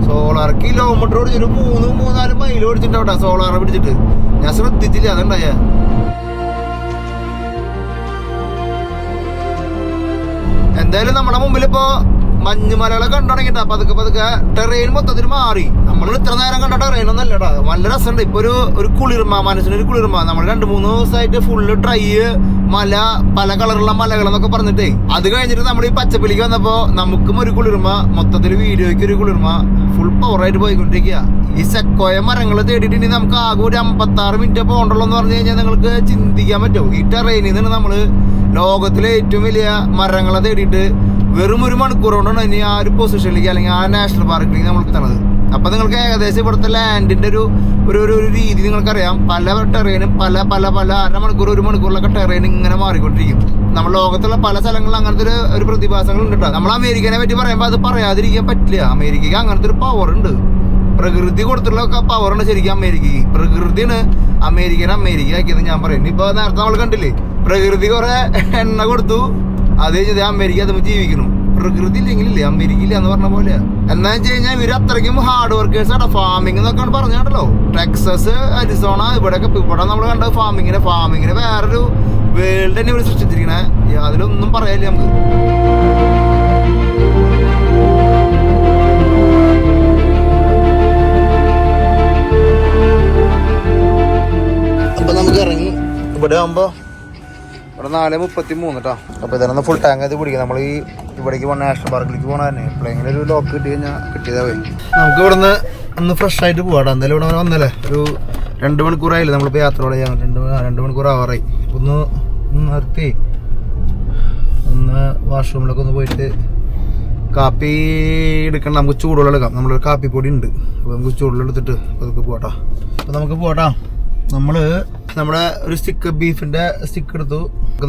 സോളാർ കിലോമീറ്റർ ഓടിച്ചൊരു മൂന്ന് മൂന്നാൽ മൈൽ ഓടിച്ചിട്ടുണ്ടാവട്ടെ സോളാർ പിടിച്ചിട്ട്. ഞാൻ ശ്രദ്ധിച്ചില്ല അതുണ്ടായ എന്തായാലും നമ്മുടെ മുമ്പിൽ ഇപ്പോ മഞ്ഞുമലകളെ കണ്ടുടങ്ങിട്ടാ പതുക്കെ പതുക്കെ ടെറൈൻ മൊത്തത്തിൽ മാറി. നമ്മൾ ഇത്ര നേരം കണ്ട ടെറൈൻ ഒന്നും അല്ലടാ. നല്ല രസമുണ്ട്. ഇപ്പൊ ഒരു ഒരു കുളിർമ മനസ്സിനൊരു കുളിർമ. നമ്മൾ രണ്ട് മൂന്ന് ദിവസമായിട്ട് ഫുള്ള് ഡ്രൈ മല പല കളറുള്ള മലകൾ എന്നൊക്കെ പറഞ്ഞിട്ടേ. അത് കഴിഞ്ഞിട്ട് നമ്മൾ ഈ പച്ചപ്പിലേക്ക് വന്നപ്പോ നമുക്കും ഒരു കുളിർമ മൊത്തത്തിൽ വീഡിയോയ്ക്ക് ഒരു കുളിർമ. ഫുൾ പവറായിട്ട് പോയിക്കൊണ്ടിരിക്കുക ഈ സെക്കോയ മരങ്ങൾ തേടിയിട്ട് ഇനി നമുക്ക് ആകെ ഒരു അമ്പത്തി ആറ് മിനിറ്റ് പോകണ്ടല്ലോ എന്ന് പറഞ്ഞു കഴിഞ്ഞാൽ നിങ്ങൾക്ക് ചിന്തിക്കാൻ പറ്റുമോ ഈ ടെറൈനിൽ നിന്ന് നമ്മൾ ലോകത്തിലെ ഏറ്റവും വലിയ മരങ്ങളെ തേടിയിട്ട് വെറും ഒരു മണിക്കൂർ കൊണ്ടാണ് ഇനി ആ ഒരു പൊസിഷനിലേക്ക് അല്ലെങ്കിൽ ആ നാഷണൽ പാർക്കിലേക്ക് നമ്മൾ എത്തണത്. അപ്പൊ നിങ്ങൾക്ക് ഏകദേശം ഇവിടുത്തെ ലാൻഡിന്റെ ഒരു ഒരു ഒരു രീതി നിങ്ങൾക്കറിയാം. പല ടെറേനും പല പല പല അരമണിക്കൂർ ഒരു മണിക്കൂറിലൊക്കെ ടെറേൻ ഇങ്ങനെ മാറിക്കൊണ്ടിരിക്കും. നമ്മൾ ലോകത്തുള്ള പല സ്ഥലങ്ങളിൽ അങ്ങനത്തെ ഒരു ഒരു പ്രതിഭാസങ്ങൾ ഉണ്ട് നമ്മൾ അമേരിക്കനെ പറ്റി പറയുമ്പോൾ അത് പറയാതിരിക്കാൻ പറ്റില്ല. അമേരിക്കക്ക് അങ്ങനത്തെ ഒരു പവർ ഉണ്ട്. പ്രകൃതി കൊടുത്തുള്ള പവറാണ് ശരിക്കും അമേരിക്കക്ക് പ്രകൃതിയാണ് അമേരിക്കനെ അമേരിക്ക ആക്കിയത് ഞാൻ പറയുന്നു. ഇപ്പൊ നേരത്തെ നമ്മൾ കണ്ടില്ലേ? പ്രകൃതി കുറെ എണ്ണ കൊടുത്തു. അത് കഴിഞ്ഞത് അമേരിക്ക അതുമ്പോൾ ജീവിക്കുന്നു. പ്രകൃതി ഇല്ലെങ്കിലില്ലേ? അമേരിക്കയില്ല എന്ന് പറഞ്ഞ പോലെ. എന്നാ വെച്ച് കഴിഞ്ഞാൽ ഇവർ അത്രയ്ക്കും ഹാർഡ് വർക്കേഴ്സ് ആണ്. ഫാമിംഗ് എന്നൊക്കെയാണ് പറഞ്ഞാണല്ലോ ടെക്സസ് അരിസോണ ഇവിടെയൊക്കെ ഇവിടെ നമ്മൾ കണ്ട ഫാമിങ്ങിനെ ഫാമിങ്ങിനെ വേറൊരു വേൾഡ് തന്നെ ഇവർ സൃഷ്ടിച്ചിരിക്കണേ. അതിലൊന്നും പറയാനില്ല നമുക്ക്. അപ്പൊ നമുക്ക് ഇറങ്ങി. ഇവിടെ ആകുമ്പോ ഇവിടെ നാല് മുപ്പത്തി മൂന്ന് കേട്ടോ അപ്പൊ ഇതിനൊന്ന് ഫുൾ ടാങ്ക് ആയിട്ട് പിടിക്കുക നമ്മൾ ഈ ഇവിടേക്ക് പോകണ നാഷണൽ പാർക്കിലേക്ക് പോകണ തന്നെ. എപ്പോഴെങ്കിലും ഒരു ലോക്ക് കിട്ടി കഴിഞ്ഞാൽ കിട്ടിയതാ പോയി. നമുക്ക് ഇവിടുന്ന് ഒന്ന് ഫ്രഷ് ആയിട്ട് പോകാം എന്തായാലും ഇവിടെ വന്നല്ലേ? ഒരു രണ്ട് മണിക്കൂറായില്ലേ നമ്മളിപ്പോൾ യാത്ര ചെയ്യാൻ? രണ്ട് രണ്ട് മണിക്കൂർ ആവാറായി. ഒന്ന് ഒന്ന് നിർത്തി. ഒന്ന് വാഷ്റൂമിലൊക്കെ ഒന്ന് പോയിട്ട് കാപ്പി എടുക്കണം നമുക്ക് ചൂടുവെള്ളം എടുക്കാം. നമ്മളൊരു കാപ്പിപ്പൊടി ഉണ്ട്. അപ്പോൾ നമുക്ക് ചൂടുവെള്ളം എടുത്തിട്ട് അതൊക്കെ പോട്ടാ അപ്പോൾ നമുക്ക് പോട്ടാ നമ്മൾ നമ്മുടെ ഒരു സ്റ്റിക്ക് ബീഫിന്റെ സ്റ്റിക്ക് എടുത്തു.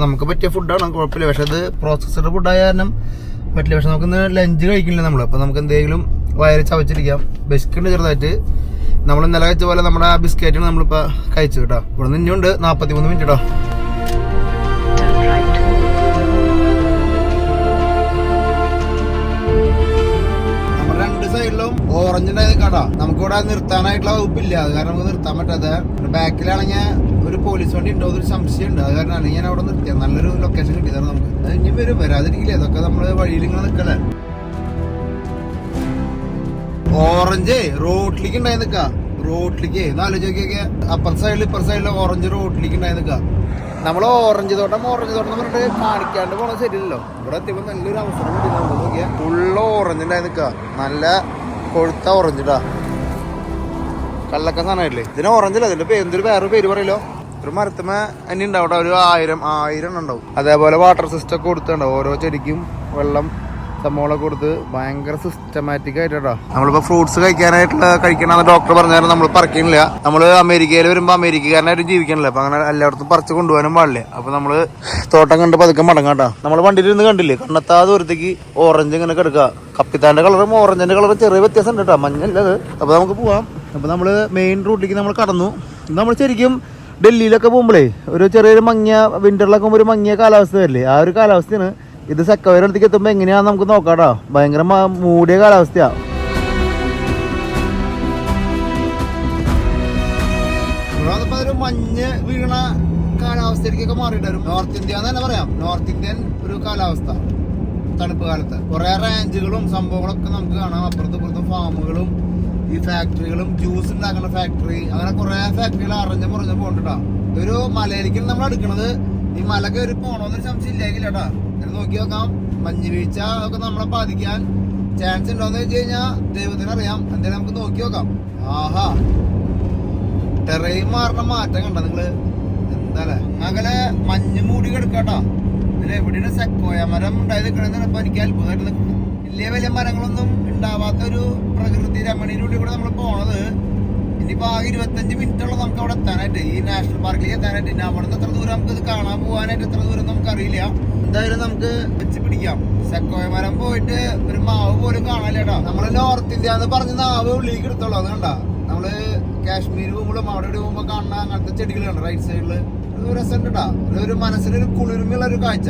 നമുക്ക് പറ്റിയ ഫുഡാണ് കുഴപ്പമില്ല. പക്ഷെ അത് പ്രോസസ്ഡ് ഫുഡായ കാരണം പറ്റില്ല. പക്ഷെ നമുക്കിന്ന് ലഞ്ച് കഴിക്കില്ല നമ്മൾ അപ്പോൾ നമുക്ക് എന്തെങ്കിലും വയറ് ചവച്ചിരിക്കാം. ബിസ്ക്കറ്റ് ചെറുതായിട്ട്. നമ്മൾ ഇന്നലെ കഴിച്ച പോലെ നമ്മുടെ ആ ബിസ്ക്കറ്റാണ് നമ്മളിപ്പോൾ കഴിച്ചു കേട്ടോ. ഇവിടെ നിന്നുണ്ട് നാപ്പത്തി മൂന്ന് മിനിറ്റ് കേട്ടോ സൈഡിലും ഓറഞ്ച് ഉണ്ടായത് കടാ. നമുക്കിവിടെ നിർത്താനായിട്ടുള്ള വകുപ്പില്ല. അത് കാരണം നമുക്ക് നിർത്താൻ പറ്റാതെ ബാക്കിലാണെങ്കിൽ ഒരു പോലീസ് വണ്ടി ഉണ്ടോ സംശയം ഉണ്ട് അത് കാരണമാണ് ഞാൻ അവിടെ നിർത്തിയത്. നല്ലൊരു ലൊക്കേഷൻ കിട്ടിയതാണ് നമുക്ക്. അത് ഇനി വരും. വരാതിരിക്കില്ല. അതൊക്കെ നമ്മൾ വഴിയിൽ ഇങ്ങനെ നിൽക്കലേ ഓറഞ്ച് റോട്ടിലേക്ക് ഉണ്ടായി നിക്ക റോട്ടിലേക്ക്. എന്നാലോചിക്കൊക്കെ അപ്പർ സൈഡിൽ ഇപ്പർ സൈഡിൽ ഓറഞ്ച് റോട്ടിലേക്ക് ഉണ്ടായി നിക്ക നമ്മൾ ഓറഞ്ച് തോട്ടം ഓറഞ്ച് തോട്ടം എന്ന് പറഞ്ഞിട്ട് കാണിക്കാണ്ട് പോണത് ശരിയല്ലോ ഇവിടെ എത്തിയപ്പോ നല്ലൊരു അവസരം കിട്ടി നമുക്ക് നോക്കിയാൽ ഫുള്ള് ഓറഞ്ച് ഉണ്ടായി നിക്ക നല്ല കൊഴുത്ത ഓറഞ്ചിടാ ഇടാ സാധനമല്ലേ ഇതിന് ഓറഞ്ചില്ല അതിന്റെ പേര് എന്തൊരു വേറെ പേര് പറയല്ലോ. ഒരു മരത്തുമേ തന്നെ ഉണ്ടാവും ഒരു ആയിരം ആയിരം ഉണ്ടാവും. അതേപോലെ വാട്ടർ സിസ്റ്റം ഒക്കെ കൊടുത്തിട്ടുണ്ടാവും. ഓരോ ചെടിക്കും വെള്ളം സംഭവങ്ങളൊക്കെ കൊടുത്ത് ഭയങ്കര സിസ്റ്റമാറ്റിക് ആയിട്ടാ നമ്മളിപ്പോ ഫ്രൂട്ട്സ് കഴിക്കാനായിട്ടുള്ള കഴിക്കണമെന്ന് ഡോക്ടർ പറഞ്ഞാലും നമ്മൾ പറിക്കണില്ല നമ്മൾ അമേരിക്കയിൽ വരുമ്പോൾ അമേരിക്കക്കാരനായിട്ട് ജീവിക്കണില്ല. അപ്പൊ അങ്ങനെ എല്ലായിടത്തും പറിച്ച് കൊണ്ടുപോകാനും പാടില്ല. അപ്പൊ നമ്മൾ തോട്ടം കണ്ട് പതുക്കെ മടങ്ങാട്ടാ. നമ്മൾ വണ്ടിയിലിരുന്ന് കണ്ടില്ലേ? കണ്ടെത്താ ദൂരത്തേക്ക് ഓറഞ്ച് ഇങ്ങനെ കിടക്കുക കപ്പിത്താന്റെ കളറും ഓറഞ്ചിന്റെ കളറും ചെറിയ വ്യത്യാസം ഉണ്ട് കേട്ടോ. മഞ്ഞല്ലത് അപ്പൊ നമുക്ക് പോവാം. അപ്പൊ നമ്മൾ മെയിൻ റൂട്ടിലേക്ക് നമ്മൾ കടന്നു. നമ്മൾ ശരിക്കും ഡൽഹിയിലൊക്കെ പോകുമ്പോഴേ ഒരു ചെറിയൊരു മങ്ങിയ വിന്ററിലൊക്കെ പോകുമ്പോൾ ഒരു മങ്ങിയ കാലാവസ്ഥ വരില്ലേ? ആ ഒരു കാലാവസ്ഥയാണ് ഇത് സെക്കവയുടെ അടുത്തേക്ക് എത്തുമ്പോൾ എങ്ങനെയാന്ന് നമുക്ക് നോക്കാട്ടോ. ഭയങ്കര മൂടിയ കാലാവസ്ഥയാണ് ഒരു മഞ്ഞ് വീണ കാലാവസ്ഥയിലേക്കൊക്കെ മാറിയിട്ടായിരുന്നു നോർത്ത് ഇന്ത്യ എന്ന് തന്നെ പറയാം. നോർത്ത് ഇന്ത്യൻ ഒരു കാലാവസ്ഥ തണുപ്പ് കാലത്ത്. കുറെ റേഞ്ചുകളും സംഭവങ്ങളൊക്കെ നമുക്ക് കാണാം. അപ്പുറത്തും ഇപ്പുറത്തും ഫാമുകളും ഈ ഫാക്ടറികളും ജ്യൂസ് ഉണ്ടാക്കുന്ന ഫാക്ടറി അങ്ങനെ കുറെ ഫാക്ടറികൾ അറിഞ്ഞ പുറഞ്ഞ പോകണ്ടാ ഇതൊരു മലയിലേക്ക് നമ്മൾ എടുക്കണത് ഈ മല കയറി പോണോന്നൊരു സംശയം ഇല്ലെങ്കിൽ കേട്ടാ ഇത് നോക്കി നോക്കാം മഞ്ഞ് വീഴ്ച ഒക്കെ നമ്മളെ ബാധിക്കാൻ ചാൻസ് ഉണ്ടോന്ന് വെച്ച് കഴിഞ്ഞാൽ ദൈവത്തിന് അറിയാം. എന്തായാലും നമുക്ക് നോക്കി നോക്കാം ആഹാ. ടെറയും മാറുന്ന മാറ്റം കണ്ട നിങ്ങൾ? എന്താല്ലേ? അങ്ങനെ മഞ്ഞ് മൂടി കിടക്കാട്ടോ ഇതിൽ എവിടെയാണ് സെക്കോയ മരം ഉണ്ടായത് നിൽക്കണെന്ന് ഇപ്പൊ എനിക്ക് അത്ഭുതമായിട്ട് നിൽക്കുന്നത് വലിയ വലിയ മരങ്ങളൊന്നും ഉണ്ടാവാത്ത ഒരു പ്രകൃതി രമണിയിലൂടെ കൂടെ നമ്മൾ പോണത് ഇനിയിപ്പോ ആകെ ഇരുപത്തഞ്ച് മിനിറ്റ് ഉള്ള നമുക്ക് അവിടെ എത്താനായിട്ട്. ഈ നാഷണൽ പാർക്കിലേക്ക് എത്താനായിട്ട്. ഇനി അവിടെ നിന്ന് എത്ര ദൂരം നമുക്ക് ഇത് കാണാൻ പോകാനായിട്ട് എത്ര ദൂരം നമുക്ക് അറിയില്ല എന്തായാലും നമുക്ക് വെച്ച് പിടിക്കാം. സെക്കോയ മരം പോയിട്ട് ഒരു മാവ് പോലും കാണാനില്ലടാ നമ്മൾ നോർത്ത് ഇന്ത്യ എന്ന് പറഞ്ഞ നാവ് ഉള്ളിലേക്ക് എടുത്തോളൂ അത് കണ്ട? നമ്മൾ കാശ്മീർ പോകുമ്പോഴും അവിടെ ഇവിടെ പോകുമ്പോ കാണുന്ന അങ്ങനത്തെ ചെടികളുണ്ട് റൈറ്റ് സൈഡിൽ ഒരു മനസ്സിനൊരു കുളിർമയുള്ള ഒരു കാഴ്ച.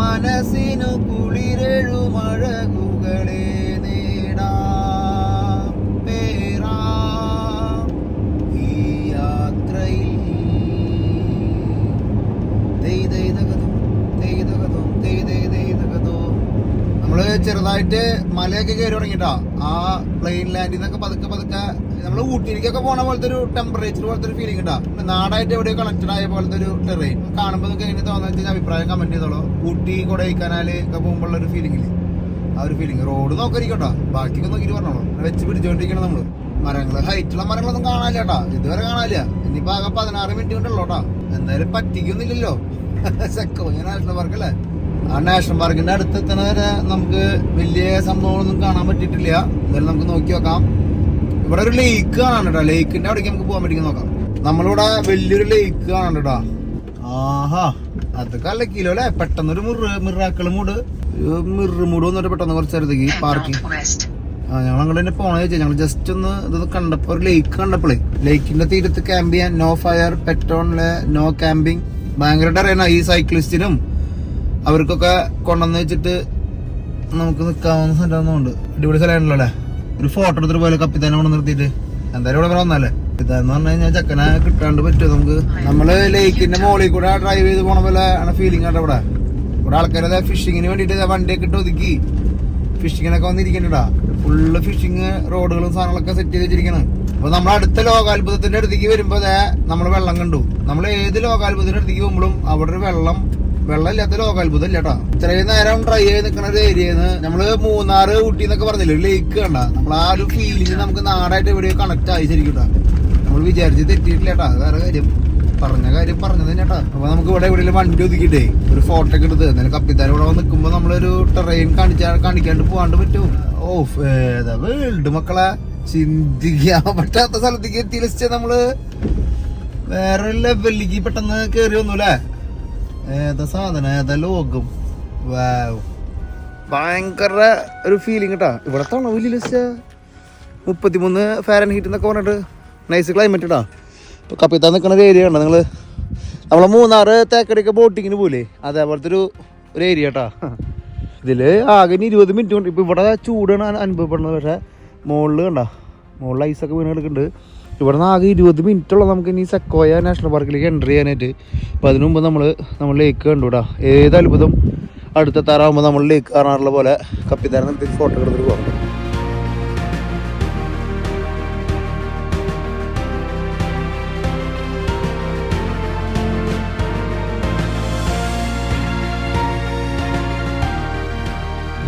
മനസ്സിനു കുളിരഴു മഴകുകളെ ചെറുതായിട്ട് മലയൊക്കെ കയറി തുടങ്ങിട്ടാ ആ പ്ലെയിൻ ലാൻഡിൽ നിന്നൊക്കെ പതുക്കെ പതുക്കെ നമ്മൾ ഊട്ടിയിലേക്കൊക്കെ പോണ പോലത്തെ ഒരു ടെമ്പറേച്ചർ പോലത്തെ ഒരു ഫീലിംഗ് ഉണ്ടാ നാടായിട്ട് എവിടെയോ കണക്റ്റഡ് ആയ പോലത്തെ ഒരു ടെറൈൻ കാണുമ്പോൾ നിങ്ങൾക്ക് എങ്ങനെ തോന്നുന്നു വെച്ചാൽ അഭിപ്രായം കമന്റ് ചെയ്തോളൂ. ഊട്ടി കൊടൈക്കനാൽ ഒക്കെ പോകുമ്പോഴുള്ള ഒരു ഫീലിംഗ് ഇല്ലേ? ആ ഒരു ഫീലിംഗ് റോഡ് നോക്കരിക്കട്ടോ ബാക്കിയൊക്കെ നോക്കിട്ട് പറഞ്ഞോളൂ. വെച്ച് പിടിച്ചോണ്ടിരിക്കണം നമ്മൾ. മരങ്ങൾ ഹൈറ്റുള്ള മരങ്ങളൊന്നും കാണാനില്ല കേട്ടാ ഇതുവരെ കാണാനില്ല. ഇനിയിപ്പോ ആകെ പതിനാറ് മിനിറ്റ് കൊണ്ടുള്ളൂ കേട്ടോ എന്തായാലും പറ്റിക്കൊന്നുമില്ലല്ലോ. *laughs* സെക്കോ ഞാൻ ആയിട്ടുള്ള പാർക്ക് അല്ലേ? ആ നാഷണൽ പാർക്കിന്റെ അടുത്തെത്തണ നമുക്ക് വലിയ സംഭവങ്ങളൊന്നും കാണാൻ പറ്റിയിട്ടില്ല. എന്തായാലും നമുക്ക് നോക്കി നോക്കാം. ഇവിടെ ഒരു ലേക്ക് കാണാൻ കേട്ടോ ലേക്കിന്റെ അവിടേക്ക് നമുക്ക് പോകാൻ പറ്റി നോക്കാം. നമ്മളിവിടെ വലിയൊരു ലേക്ക് കാണാൻ കേട്ടോ ആഹാ അതൊക്കെ അല്ല കിലോ അല്ലേ? പെട്ടെന്നൊരു മിറ മിറാക്കൾ മൂട്. മിറ മൂട് വന്നിട്ട് പെട്ടെന്ന് കുറച്ച് നേരത്തേക്ക് പാർക്കിംഗ് ആ ഞങ്ങൾ അങ്ങോട്ട് തന്നെ പോണെന്ന് ചോദിച്ചാൽ ഞങ്ങൾ ജസ്റ്റ് ഒന്ന് ഇത് കണ്ടപ്പോ ഒരു ലേക്ക് കണ്ടപ്പോഴേ ലേക്കിന്റെ തീരത്ത് ക്യാമ്പ് ചെയ്യാൻ. നോ ഫയർ പെട്രോണിലെ നോ ക്യാമ്പിംഗ് ഭയങ്കരമായിട്ട് അറിയണ ഈ സൈക്ലിസ്റ്റിനും അവർക്കൊക്കെ കൊണ്ടുവന്ന് വെച്ചിട്ട് നമുക്ക് നിൽക്കാവുന്ന സ്ഥലമൊന്നുമുണ്ട്. അടിപൊളി സ്ഥലമാണല്ലോ അല്ലേ? ഒരു ഫോട്ടോ എടുത്തിട്ട് പോലെ കപ്പിത്താനെ കൊണ്ട് നിർത്തിയിട്ട്? എന്തായാലും ഇവിടെ വന്നല്ലേ ഇതാന്ന് പറഞ്ഞു കഴിഞ്ഞാൽ ചക്കനെ കിട്ടാണ്ട് പറ്റുമോ നമുക്ക്? നമ്മൾ ലേക്കിന്റെ മുകളിൽ കൂടെ ഡ്രൈവ് ചെയ്ത് പോണ പോലെ ആണ് ഫീലിംഗ് ആട്ടോ ഇവിടെ. ഇവിടെ ആൾക്കാരത് ഫിഷിങ്ങിന് വേണ്ടിട്ട് വണ്ടിയൊക്കെ ഇട്ട് ഒതുക്കി ഫിഷിങ്ങിനൊക്കെ വന്നിരിക്കണ്ടാ ഫുള്ള് ഫിഷിങ് റോഡുകളും സാധനങ്ങളൊക്കെ സെറ്റ് ചെയ്ത് വെച്ചിരിക്കണം. അപ്പൊ നമ്മൾ അടുത്ത ലോകാത്ഭുതത്തിന്റെ അടുത്തേക്ക് വരുമ്പോ നമ്മൾ വെള്ളം കണ്ടു. നമ്മൾ ഏത് ലോകാത്ഭുതത്തിന്റെ അടുത്തേക്ക് പോകുമ്പോഴും അവിടെ ഒരു വെള്ളം വെള്ളം ഇല്ലാത്ത ലോകാത്ഭുതം ഇല്ലട്ടാ ഇത്രയും നേരം ഡ്രൈ ആയി നിൽക്കുന്ന ഒരു ഏരിയന്ന് നമ്മൾ മൂന്നാറ് ഊട്ടി എന്നൊക്കെ പറഞ്ഞില്ലേ ലേക്ക് കണ്ട. നമ്മൾ ആ ഒരു ഫീലിംഗ് നമുക്ക് നാടായിട്ട് എവിടെയോ കണക്ട് ആയി ശരിക്കും നമ്മൾ വിചാരിച്ച് തെറ്റിയിട്ടില്ലേട്ടാ അത് വേറെ കാര്യം. പറഞ്ഞ കാര്യം പറഞ്ഞത് തന്നെട്ടാ അപ്പൊ നമുക്ക് ഇവിടെ എവിടെയെങ്കിലും വണ്ടി ഒതുക്കിട്ടേ ഒരു ഫോട്ടോ ഒക്കെ എടുത്ത് എന്നാലും കപ്പിത്താൻ ഇവിടെ വന്ന് നിൽക്കുമ്പോ നമ്മളൊരു ട്രെയിൻ കാണിച്ചാ കാണിക്കാണ്ട് പോകാണ്ട് പറ്റും. ഓ ഏതാ വേൾഡ് മക്കളെ? ചിന്തിക്കാൻ പറ്റാത്ത സ്ഥലത്തേക്ക് എത്തിയില്ല നമ്മൾ? വേറെ ലെവലിലേക്ക് പെട്ടെന്ന് കേറി വന്നു അല്ലേ ഏതാ സാധനം? ഏതാ ലോകം? ഭയങ്കര ഒരു ഫീലിംഗ് കേട്ടാ ഇവിടെ തണവില്ല മുപ്പത്തിമൂന്ന് ഫാരൻ ഹീറ്റ് എന്നൊക്കെ പറഞ്ഞിട്ട്. നൈസ് ക്ലൈമറ്റ് ഇപ്പോൾ കപ്പിത്താൻ നിൽക്കുന്ന ഒരു ഏരിയ ഉണ്ടോ നിങ്ങൾ നമ്മളെ മൂന്നാറ് തേക്കടിയൊക്കെ ബോട്ടിങ്ങിന് പോലെ അതേപോലത്തെ ഒരു ഒരു ഏരിയ കേട്ടാ ഇതിൽ ആകെ ഇരുപത് മിനിറ്റ് കൊണ്ട് ഇപ്പോൾ ഇവിടെ ചൂടാണ് അനു- അനുഭവപ്പെടുന്നത്. പക്ഷേ മുകളിൽ കണ്ട? മുകളിൽ ഐസൊക്കെ വീണ് കിടക്കുന്നുണ്ട്. ഇവിടെ നിന്ന് ആകെ ഇരുപത് മിനിറ്റുള്ള നമുക്ക് ഇനി സെക്കോയ നാഷണൽ പാർക്കിലേക്ക് എന്റർ ചെയ്യാനായിട്ട്. അപ്പോൾ അതിനു മുമ്പ് നമ്മൾ നമ്മൾ ലേക്ക് കണ്ടുവിടാ ഏത് അത്ഭുതം? അടുത്ത താറാവുമ്പോൾ നമ്മൾ ലേക്ക് കാണാറുള്ള പോലെ കപ്പിത്താരം നിർത്തി ഫോട്ടോ എടുത്തിട്ട് പോകാം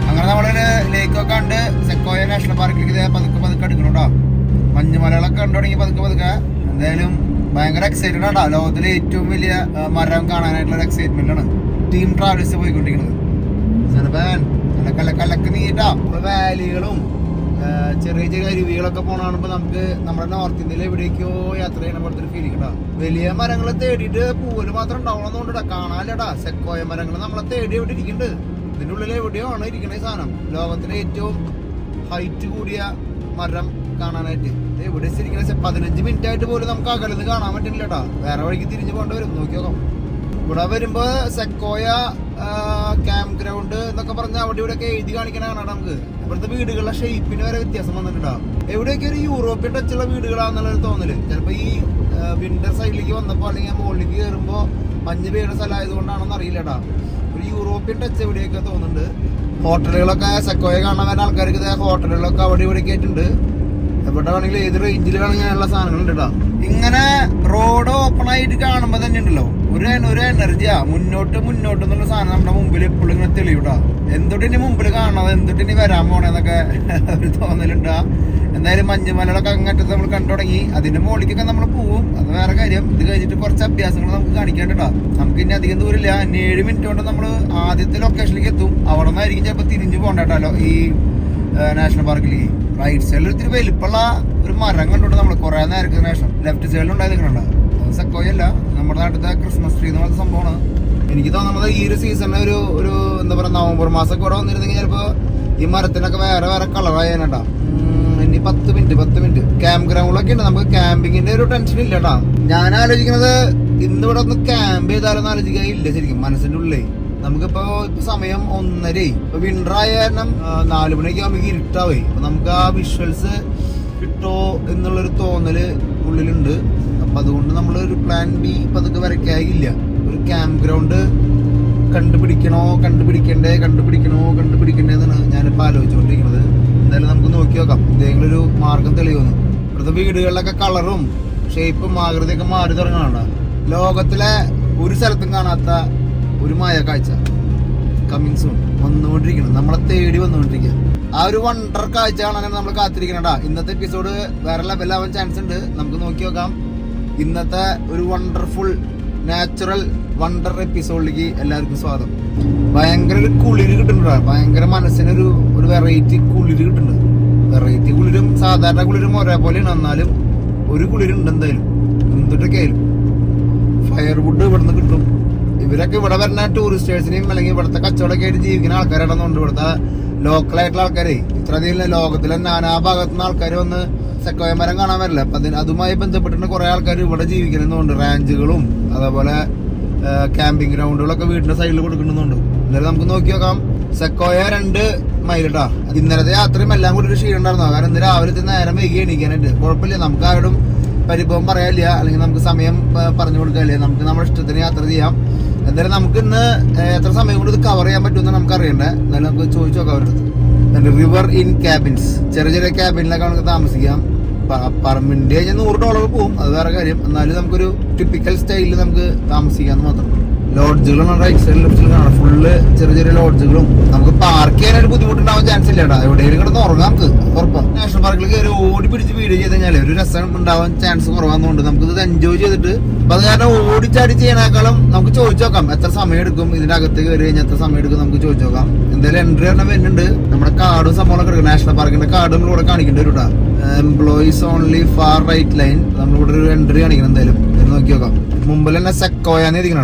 അങ്ങനെ നമ്മളൊരു ലേക്കൊക്കെ കണ്ട് സെക്കോയ നാഷണൽ പാർക്കിലേക്ക് പതുക്കെ പതുക്കെ എടുക്കണം കേട്ടോ മഞ്ഞുമലകളൊക്കെ കണ്ടു തുടങ്ങി പതുക്കെ പതുക്കെ. എന്തായാലും ഭയങ്കര എക്സൈറ്റഡ് ആട്ടാ ലോകത്തിലെ ഏറ്റവും വലിയ മരം കാണാനായിട്ടുള്ള ഒരു എക്സൈറ്റ്മെന്റ് ആണ് ടീം ട്രാവൽസ് പോയിക്കൊണ്ടിരിക്കുന്നത്. സനബാൻ നല്ല കല കലക്ക് നീട്ടാ. ഇപ്പൊ വാലികളും ചെറിയ ചെറിയ അരുവികളൊക്കെ പോണാണിപ്പോ നമുക്ക് നമ്മുടെ നോർത്ത് ഇന്ത്യയിൽ എവിടേക്കോ യാത്ര ചെയ്യണ പോലത്തെ ഒരു ഫീലിംഗ് വലിയ മരങ്ങൾ തേടിയിട്ട് പൂവൽ മാത്രം ഉണ്ടാവണമെന്നുണ്ടാ കാണാനില്ലടാ. സെക്കോയ മരങ്ങൾ നമ്മളെ തേടി എവിടെ ഇരിക്കുന്നുണ്ട് ഇതിന്റെ ഉള്ളിൽ എവിടെയോ ആണ് ഇരിക്കണ സാധനം. ലോകത്തിലെ ഏറ്റവും ഹൈറ്റ് കൂടിയ മരം കാണാനായിട്ട്. ഇത് ഇവിടെ ശരിക്കും പതിനഞ്ച് മിനിറ്റ് ആയിട്ട് പോലും നമുക്ക് അകലെന്ന് കാണാൻ പറ്റില്ല കേട്ടോ വേറെ വഴിക്ക് തിരിഞ്ഞു പോകേണ്ടി വരും. നോക്കി നോക്കാം. ഇവിടെ വരുമ്പോ സെക്കോയ ക്യാമ്പ് ഗ്രൗണ്ട് എന്നൊക്കെ പറഞ്ഞാൽ അവിടെ ഇവിടെ ഒക്കെ എഴുതി കാണിക്കണ കാണാം നമുക്ക്. ഇവിടുത്തെ വീടുകളുടെ ഷേപ്പിന് വരെ വ്യത്യാസം വന്നിട്ടുണ്ടാവും എവിടെയൊക്കെ ഒരു യൂറോപ്യൻ ടച്ചുള്ള ഒരു തോന്നൽ. ചിലപ്പോ ഈ വിന്റർ സൈഡിലേക്ക് വന്നപ്പോ അല്ലെങ്കിൽ മുകളിലേക്ക് കയറുമ്പോ മഞ്ഞ് പെയ്യുന്ന സ്ഥലമായതുകൊണ്ടാണെന്ന് അറിയില്ല കേട്ടാ ഒരു യൂറോപ്യൻ ടച്ച് എവിടെയൊക്കെ തോന്നുന്നുണ്ട്. ഹോട്ടലുകളൊക്കെ സെക്കോയ കാണാൻ വരുന്ന ആൾക്കാർക്ക് ഹോട്ടലുകളൊക്കെ അവിടെ ഇവിടെ ആയിട്ടുണ്ട്. എവിടെ വേണമെങ്കിലും ഏത് റേഞ്ചിൽ വേണമെങ്കിൽ സാധനങ്ങളുണ്ട് കേട്ടോ ഇങ്ങനെ റോഡ് ഓപ്പൺ ആയിട്ട് കാണുമ്പോൾ തന്നെ ഉണ്ടല്ലോ ഒരു ഒരു എനർജിയാ മുന്നോട്ട് മുന്നോട്ട് എന്നുള്ള സാധനം നമ്മുടെ മുമ്പിൽ എപ്പോഴും ഇങ്ങനെ തെളിയൂടാ എന്തൊട്ടിനി മുമ്പിൽ കാണണത് എന്തൊട്ടിനി വരാൻ പോണേന്നൊക്കെ *laughs* ഒരു തോന്നലുണ്ടാ എന്തായാലും മഞ്ഞുമലകളൊക്കെ അങ്ങറ്റത്ത് നമ്മൾ കണ്ടു തുടങ്ങി. അതിന്റെ മുകളിലേക്കൊക്കെ നമ്മൾ പോവും. അത് വേറെ കാര്യം. ഇത് കഴിഞ്ഞിട്ട് കുറച്ച് അഭ്യാസങ്ങൾ നമുക്ക് കാണിക്കാനുണ്ടാ നമുക്ക് ഇനി അധികം ദൂരമില്ല. ഇനി ഏഴ് മിനിറ്റ് കൊണ്ട് നമ്മൾ ആദ്യത്തെ ലൊക്കേഷനിലേക്ക് എത്തും. അവിടെ നിന്നായിരിക്കും ചിലപ്പോൾ തിരിഞ്ഞു പോകണ്ടോ ഈ നാഷണൽ പാർക്കിൽ റൈറ്റ് സൈഡിൽ ഇത്തിരി വലിപ്പമുള്ള ഒരു മരം കണ്ടോണ്ട് നമ്മൾ കുറേ നേരത്തിന് ശേഷം ലെഫ്റ്റ് സൈഡിൽ അത് സെക്കോയല്ല നമ്മുടെ നാട്ടിലത്തെ ക്രിസ്മസ് ട്രീ എന്ന് പറഞ്ഞ സംഭവമാണ്. എനിക്ക് തോന്നുന്നത് ഈ ഒരു സീസണിൽ ഒരു ഒരു എന്താ പറയുക നവംബർ മാസമൊക്കെ ഇവിടെ വന്നിരുന്നെങ്കിൽ ചിലപ്പോൾ ഈ മരത്തിനൊക്കെ വേറെ വേറെ കളറായാനട്ടാ ഇനി പത്ത് മിനിറ്റ് പത്ത് മിനിറ്റ് ക്യാമ്പ് ഗ്രൗണ്ടിലൊക്കെ ഉണ്ട്. നമുക്ക് ക്യാമ്പിങ്ങിന്റെ ഒരു ടെൻഷൻ ഇല്ല കേട്ടാ ഞാൻ ആലോചിക്കുന്നത് ഇന്ന് ഇവിടെ ഒന്ന് ക്യാമ്പ് ചെയ്താലൊന്നും ആലോചിക്കാൻ ഇല്ല ശരിക്കും. മനസ്സിന്റെ ഉള്ളിലേ. നമുക്കിപ്പോ ഇപ്പൊ സമയം ഒന്നര ഇപ്പൊ വിന്റർ ആയ കാരണം നാലു മണിയൊക്കെ ആകുമ്പോൾ ഇരുട്ടാവേ. അപ്പൊ നമുക്ക് ആ വിഷ്വൽസ് കിട്ടോ എന്നുള്ളൊരു തോന്നൽ ഉള്ളിലുണ്ട്. അപ്പൊ അതുകൊണ്ട് നമ്മൾ ഒരു പ്ലാൻ ബി ഇപ്പൊ അതൊക്കെ വരയ്ക്കായില്ല. ഒരു ക്യാമ്പ് ഗ്രൗണ്ട് കണ്ടുപിടിക്കണോ കണ്ടുപിടിക്കണ്ടേ കണ്ടുപിടിക്കണോ കണ്ടുപിടിക്കണ്ടേ എന്നാണ് ഞാനിപ്പോ ആലോചിച്ചുകൊണ്ടിരിക്കുന്നത്. എന്തായാലും നമുക്ക് നോക്കി നോക്കാം. എന്തെങ്കിലും ഒരു മാർഗം തെളിയുന്നു. ഇവിടുത്തെ വീടുകളിലൊക്കെ കളറും ഷേപ്പും ആകൃതിയൊക്കെ മാറി തുടങ്ങണ ലോകത്തിലെ ഒരു സ്ഥലത്തും കാണാത്ത ഒരു മായ കാഴ്ച കമ്മിങ് സൂൺ വന്നുകൊണ്ടിരിക്കണം നമ്മളെ തേടി വന്നുകൊണ്ടിരിക്കുക. ആ ഒരു വണ്ടർ കാഴ്ച കാണാനാണ് നമ്മൾ കാത്തിരിക്കണടാ ഇന്നത്തെ എപ്പിസോഡ് വേറെ ലെവലാവാൻ ചാൻസ് ഉണ്ട്. നമുക്ക് നോക്കി നോക്കാം. ഇന്നത്തെ ഒരു വണ്ടർഫുൾ നാച്ചുറൽ വണ്ടർ എപ്പിസോഡിലേക്ക് എല്ലാവർക്കും സ്വാഗതം. ഭയങ്കര ഒരു കുളിര് കിട്ടുന്നുണ്ടാ ഭയങ്കര മനസ്സിനൊരു ഒരു വെറൈറ്റി കുളിര് കിട്ടുന്നുണ്ട്. വെറൈറ്റി കുളിരും സാധാരണ കുളിരും ഒരേപോലെയാണ് എന്നാലും ഒരു കുളിരുണ്ട് എന്തായാലും. എന്തൊക്കെ ആയാലും ഫയർവുഡ് ഇവിടെ നിന്ന് കിട്ടും. ഇവരൊക്കെ ഇവിടെ വരുന്ന ടൂറിസ്റ്റേഴ്സിനെയും അല്ലെങ്കിൽ ഇവിടുത്തെ കച്ചവടമൊക്കെ ആയിട്ട് ജീവിക്കുന്ന ആൾക്കാരാണെന്നുണ്ട് ഇവിടുത്തെ ലോക്കൽ ആയിട്ടുള്ള ആൾക്കാരെ ഇത്രയധികം ലോകത്തിലെ നാനാ ഭാഗത്തു നിന്ന് ആൾക്കാർ വന്ന് സെക്കോയ മരം കാണാൻ വരില്ല. അപ്പൊ അതിന് അതുമായി ബന്ധപ്പെട്ടിട്ട് കുറെ ആൾക്കാർ ഇവിടെ ജീവിക്കുന്നുണ്ട്. റാഞ്ചുകളും അതേപോലെ ക്യാമ്പിംഗ് ഗ്രൗണ്ടുകളൊക്കെ വീടിന്റെ സൈഡിൽ കൊടുക്കുന്നുണ്ട്. എന്തായാലും നമുക്ക് നോക്കി നോക്കാം. സെക്കോയ രണ്ട് മൈലിട്ടാ ഇന്നലത്തെ യാത്രയും എല്ലാം കൂടി ഒരു ക്ഷീണം ഉണ്ടായിരുന്നു. കാരണം ഇന്ന് രാവിലത്തെ നേരം വൈകി എണീക്കാനായിട്ട്. കുഴപ്പമില്ല. നമുക്ക് ആരോടും പരിഭവം പറയാനില്ല. അല്ലെങ്കിൽ നമുക്ക് സമയം പറഞ്ഞു കൊടുക്കാനില്ല. നമുക്ക് നമ്മുടെ ഇഷ്ടത്തിന് യാത്ര ചെയ്യാം. എന്തായാലും നമുക്ക് ഇന്ന് എത്ര സമയം കൊണ്ട് ഇത് കവർ ചെയ്യാൻ പറ്റുമെന്ന് നമുക്ക് അറിയണ്ടേ എന്നാലും നമുക്ക് ചോദിച്ചു നോക്കാം അവരുടെ. റിവർ ഇൻ ക്യാബിൻസ് ചെറിയ ചെറിയ ക്യാബിനിലൊക്കെ നമുക്ക് താമസിക്കാം. പറമ്പിന്റെ കഴിഞ്ഞാൽ നൂറ് ഡോളർ പോകും അത് വേറെ കാര്യം. എന്നാലും നമുക്കൊരു ടിപ്പിക്കൽ സ്റ്റൈലിൽ നമുക്ക് താമസിക്കാമെന്ന് മാത്രം. ലോഡ്ജുകളും റൈറ്റ് സൈഡിൽ ലെഫ്റ്റിൽ കാണാം. ഫുള്ള് ചെറിയ ചെറിയ ലോഡ്ജുകളും. നമുക്ക് പാർക്ക് ചെയ്യാൻ ഒരു ബുദ്ധിമുട്ടുണ്ടാവാൻ ചാൻസ് ഇല്ല കേട്ടോ എവിടെയെങ്കിലും കിടന്ന് ഉറങ്ങാം നമുക്ക്. ഉറപ്പാണ് നാഷണൽ പാർക്കിൽ കയറി ഓടി പിടിച്ച് വീഡിയോ ചെയ്ത് കഴിഞ്ഞാൽ ഒരു രസം ഉണ്ടാവാൻ ചാൻസ് കുറവാന്നുകൊണ്ട് നമുക്ക് ഇത് എൻജോയ് ചെയ്തിട്ട് അപ്പൊ അത് കാരണം ഓടിച്ചാടി ചെയ്യണേക്കാളും നമുക്ക് ചോദിച്ചു നോക്കാം. എത്ര സമയം എടുക്കും? ഇതിന്റെ അകത്ത് കയറി കഴിഞ്ഞാൽ എത്ര സമയം എടുക്കും? നമുക്ക് ചോദിച്ചു നോക്കാം. എന്തായാലും എൻട്രി പറഞ്ഞാൽ വരുന്നുണ്ട്. നമ്മുടെ കാർഡും സംഭവം കിടക്കും നാഷണൽ പാർക്കിന്റെ കാർഡ് നമ്മൾ ഇവിടെ കാണിക്കേണ്ടി വരും കേട്ടോ employees only far right line നമ്മളിവിടെ ഒരു എൻട്രി കാണിക്കണം എന്തായാലും. നോക്കി നോക്കാം. മുമ്പിൽ തന്നെ സെക്കോയാന്ന് ഇരിക്കണ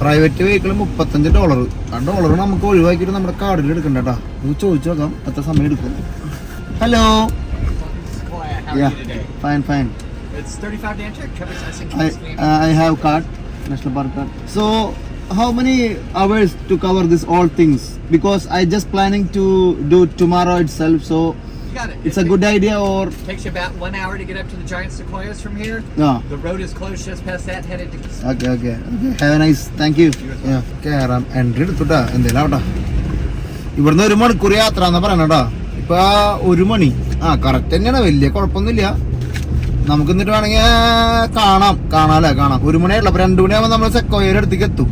പ്രൈവറ്റ് വെഹിക്കിൾ മുപ്പത്തഞ്ച് ഡോളർ ആ ഡോളർ നമുക്ക് ഒഴിവാക്കിയിട്ട് നമ്മുടെ കാർഡിൽ എടുക്കണ്ട കേട്ടോ നമുക്ക് ചോദിച്ചു നോക്കാം എത്ര സമയം എടുക്കും hello fine fine It's 35 to enter. Covers us in I, uh, I have card, national park card. So, how many hours to cover this all things? Because I just planning to do tomorrow itself. So, got it. it's a good idea or takes you about one hour to get up to the giant sequoias from here. no? The road is closed just past that, headed to. Okay, okay, okay. Have a nice. Thank you. Yeah. കേറാം entry എടുത്തുട്ടാ എന്തേലും ആവട്ടെ ഇവിടുന്ന് ഒരു മണിക്കൂർ യാത്ര എന്ന് പറയണട്ടാ ഇപ്പൊ ഒരു മണി ആ കറക്റ്റ് തന്നെയാണ് വലിയ കുഴപ്പമൊന്നുമില്ല നമുക്ക് എന്നിട്ട് വേണമെങ്കിൽ കാണാം കാണാല്ലേ കാണാം ഒരു മണിയായില്ല അപ്പൊ രണ്ടു മണിയാകുമ്പോൾ നമ്മൾ സെക്കോയർ അടുത്തേക്ക് എത്തും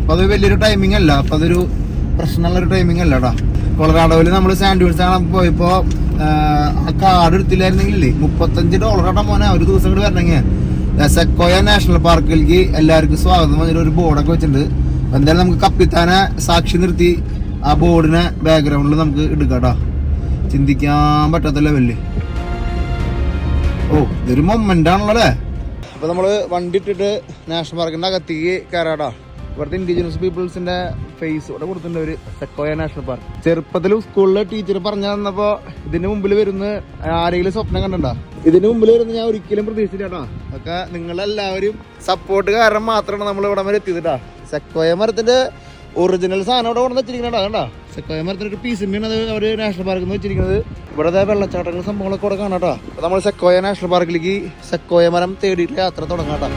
അപ്പൊ അത് വലിയൊരു ടൈമിംഗ് അല്ല അപ്പൊ അതൊരു പ്രശ്നമുള്ള ഒരു ടൈമിംഗ് അല്ല കേട്ടോ കൊളറാഡോയിൽ നമ്മൾ സാൻഡ്വിച്ച് ആണ് പോയപ്പോ ആ, കാർഡ് എടുത്തില്ലായിരുന്നെങ്കിലേ മുപ്പത്തഞ്ച് ഡോളർ ആട്ടാ മോനെ ഒരു ദിവസം കൂടി വരണമെങ്കിൽ സെക്കോയ നാഷണൽ പാർക്കിലേക്ക് എല്ലാവർക്കും സ്വാഗതം. പറഞ്ഞിട്ട് ഒരു ബോർഡൊക്കെ വെച്ചിട്ടുണ്ട്. എന്തായാലും നമുക്ക് കപ്പിത്താനെ സാക്ഷി നിർത്തി ആ ബോർഡിനെ ബാക്ക്ഗ്രൗണ്ടിൽ നമുക്ക് എടുക്കാട്ടാ. ചിന്തിക്കാൻ പറ്റാത്ത ലെവലിൽ ഓ ഇതൊരു മൊമെന്റ് ആണല്ലോ അല്ലേ? അപ്പൊ നമ്മൾ വണ്ടി ഇട്ടിട്ട് നാഷണൽ പാർക്കിന്റെ അകത്തേക്ക് കയറാടാ ഇവിടുത്തെ ഇൻഡിജിനസ് പീപ്പിൾസിന്റെ ഫേസ് ഇവിടെ കൊടുത്തിട്ടുണ്ട് ഒരു സെക്കോയ നാഷണൽ പാർക്ക് ചെറുപ്പത്തിൽ സ്കൂളിലെ ടീച്ചർ പറഞ്ഞു തന്നപ്പോ ഇതിന്റെ മുമ്പിൽ വരുന്ന ആരെങ്കിലും സ്വപ്നം കണ്ടണ്ട ഇതിന്റെ മുമ്പിൽ വരുന്ന ഞാൻ ഒരിക്കലും പ്രതീക്ഷിച്ചിട്ടാ ഒക്കെ നിങ്ങളെല്ലാവരും സപ്പോർട്ട് കാരണം മാത്രമാണ് നമ്മൾ ഇവിടെ വരെ എത്തിയതാ സെക്കോയ മരത്തിന്റെ ഒറിജിനൽ സാധനം ഇവിടെ കൊണ്ടു വെച്ചിരിക്കണടാ കണ്ടാ? സെക്കോയ മരത്തിന്റെ ഒരു പീസ് തന്നെയാണ് അത് അവർ നാഷണൽ പാർക്കിൽ നിന്ന് വെച്ചിരിക്കുന്നത്. ഇവിടെ വെള്ളച്ചാട്ടങ്ങളും സംഭവങ്ങളൊക്കെ ഇവിടെ കാണാട്ടോ നമ്മൾ സെക്കോയ നാഷണൽ പാർക്കിലേക്ക് സെക്കോയ മരം തേടിയിട്ട് യാത്ര തുടങ്ങാട്ടോ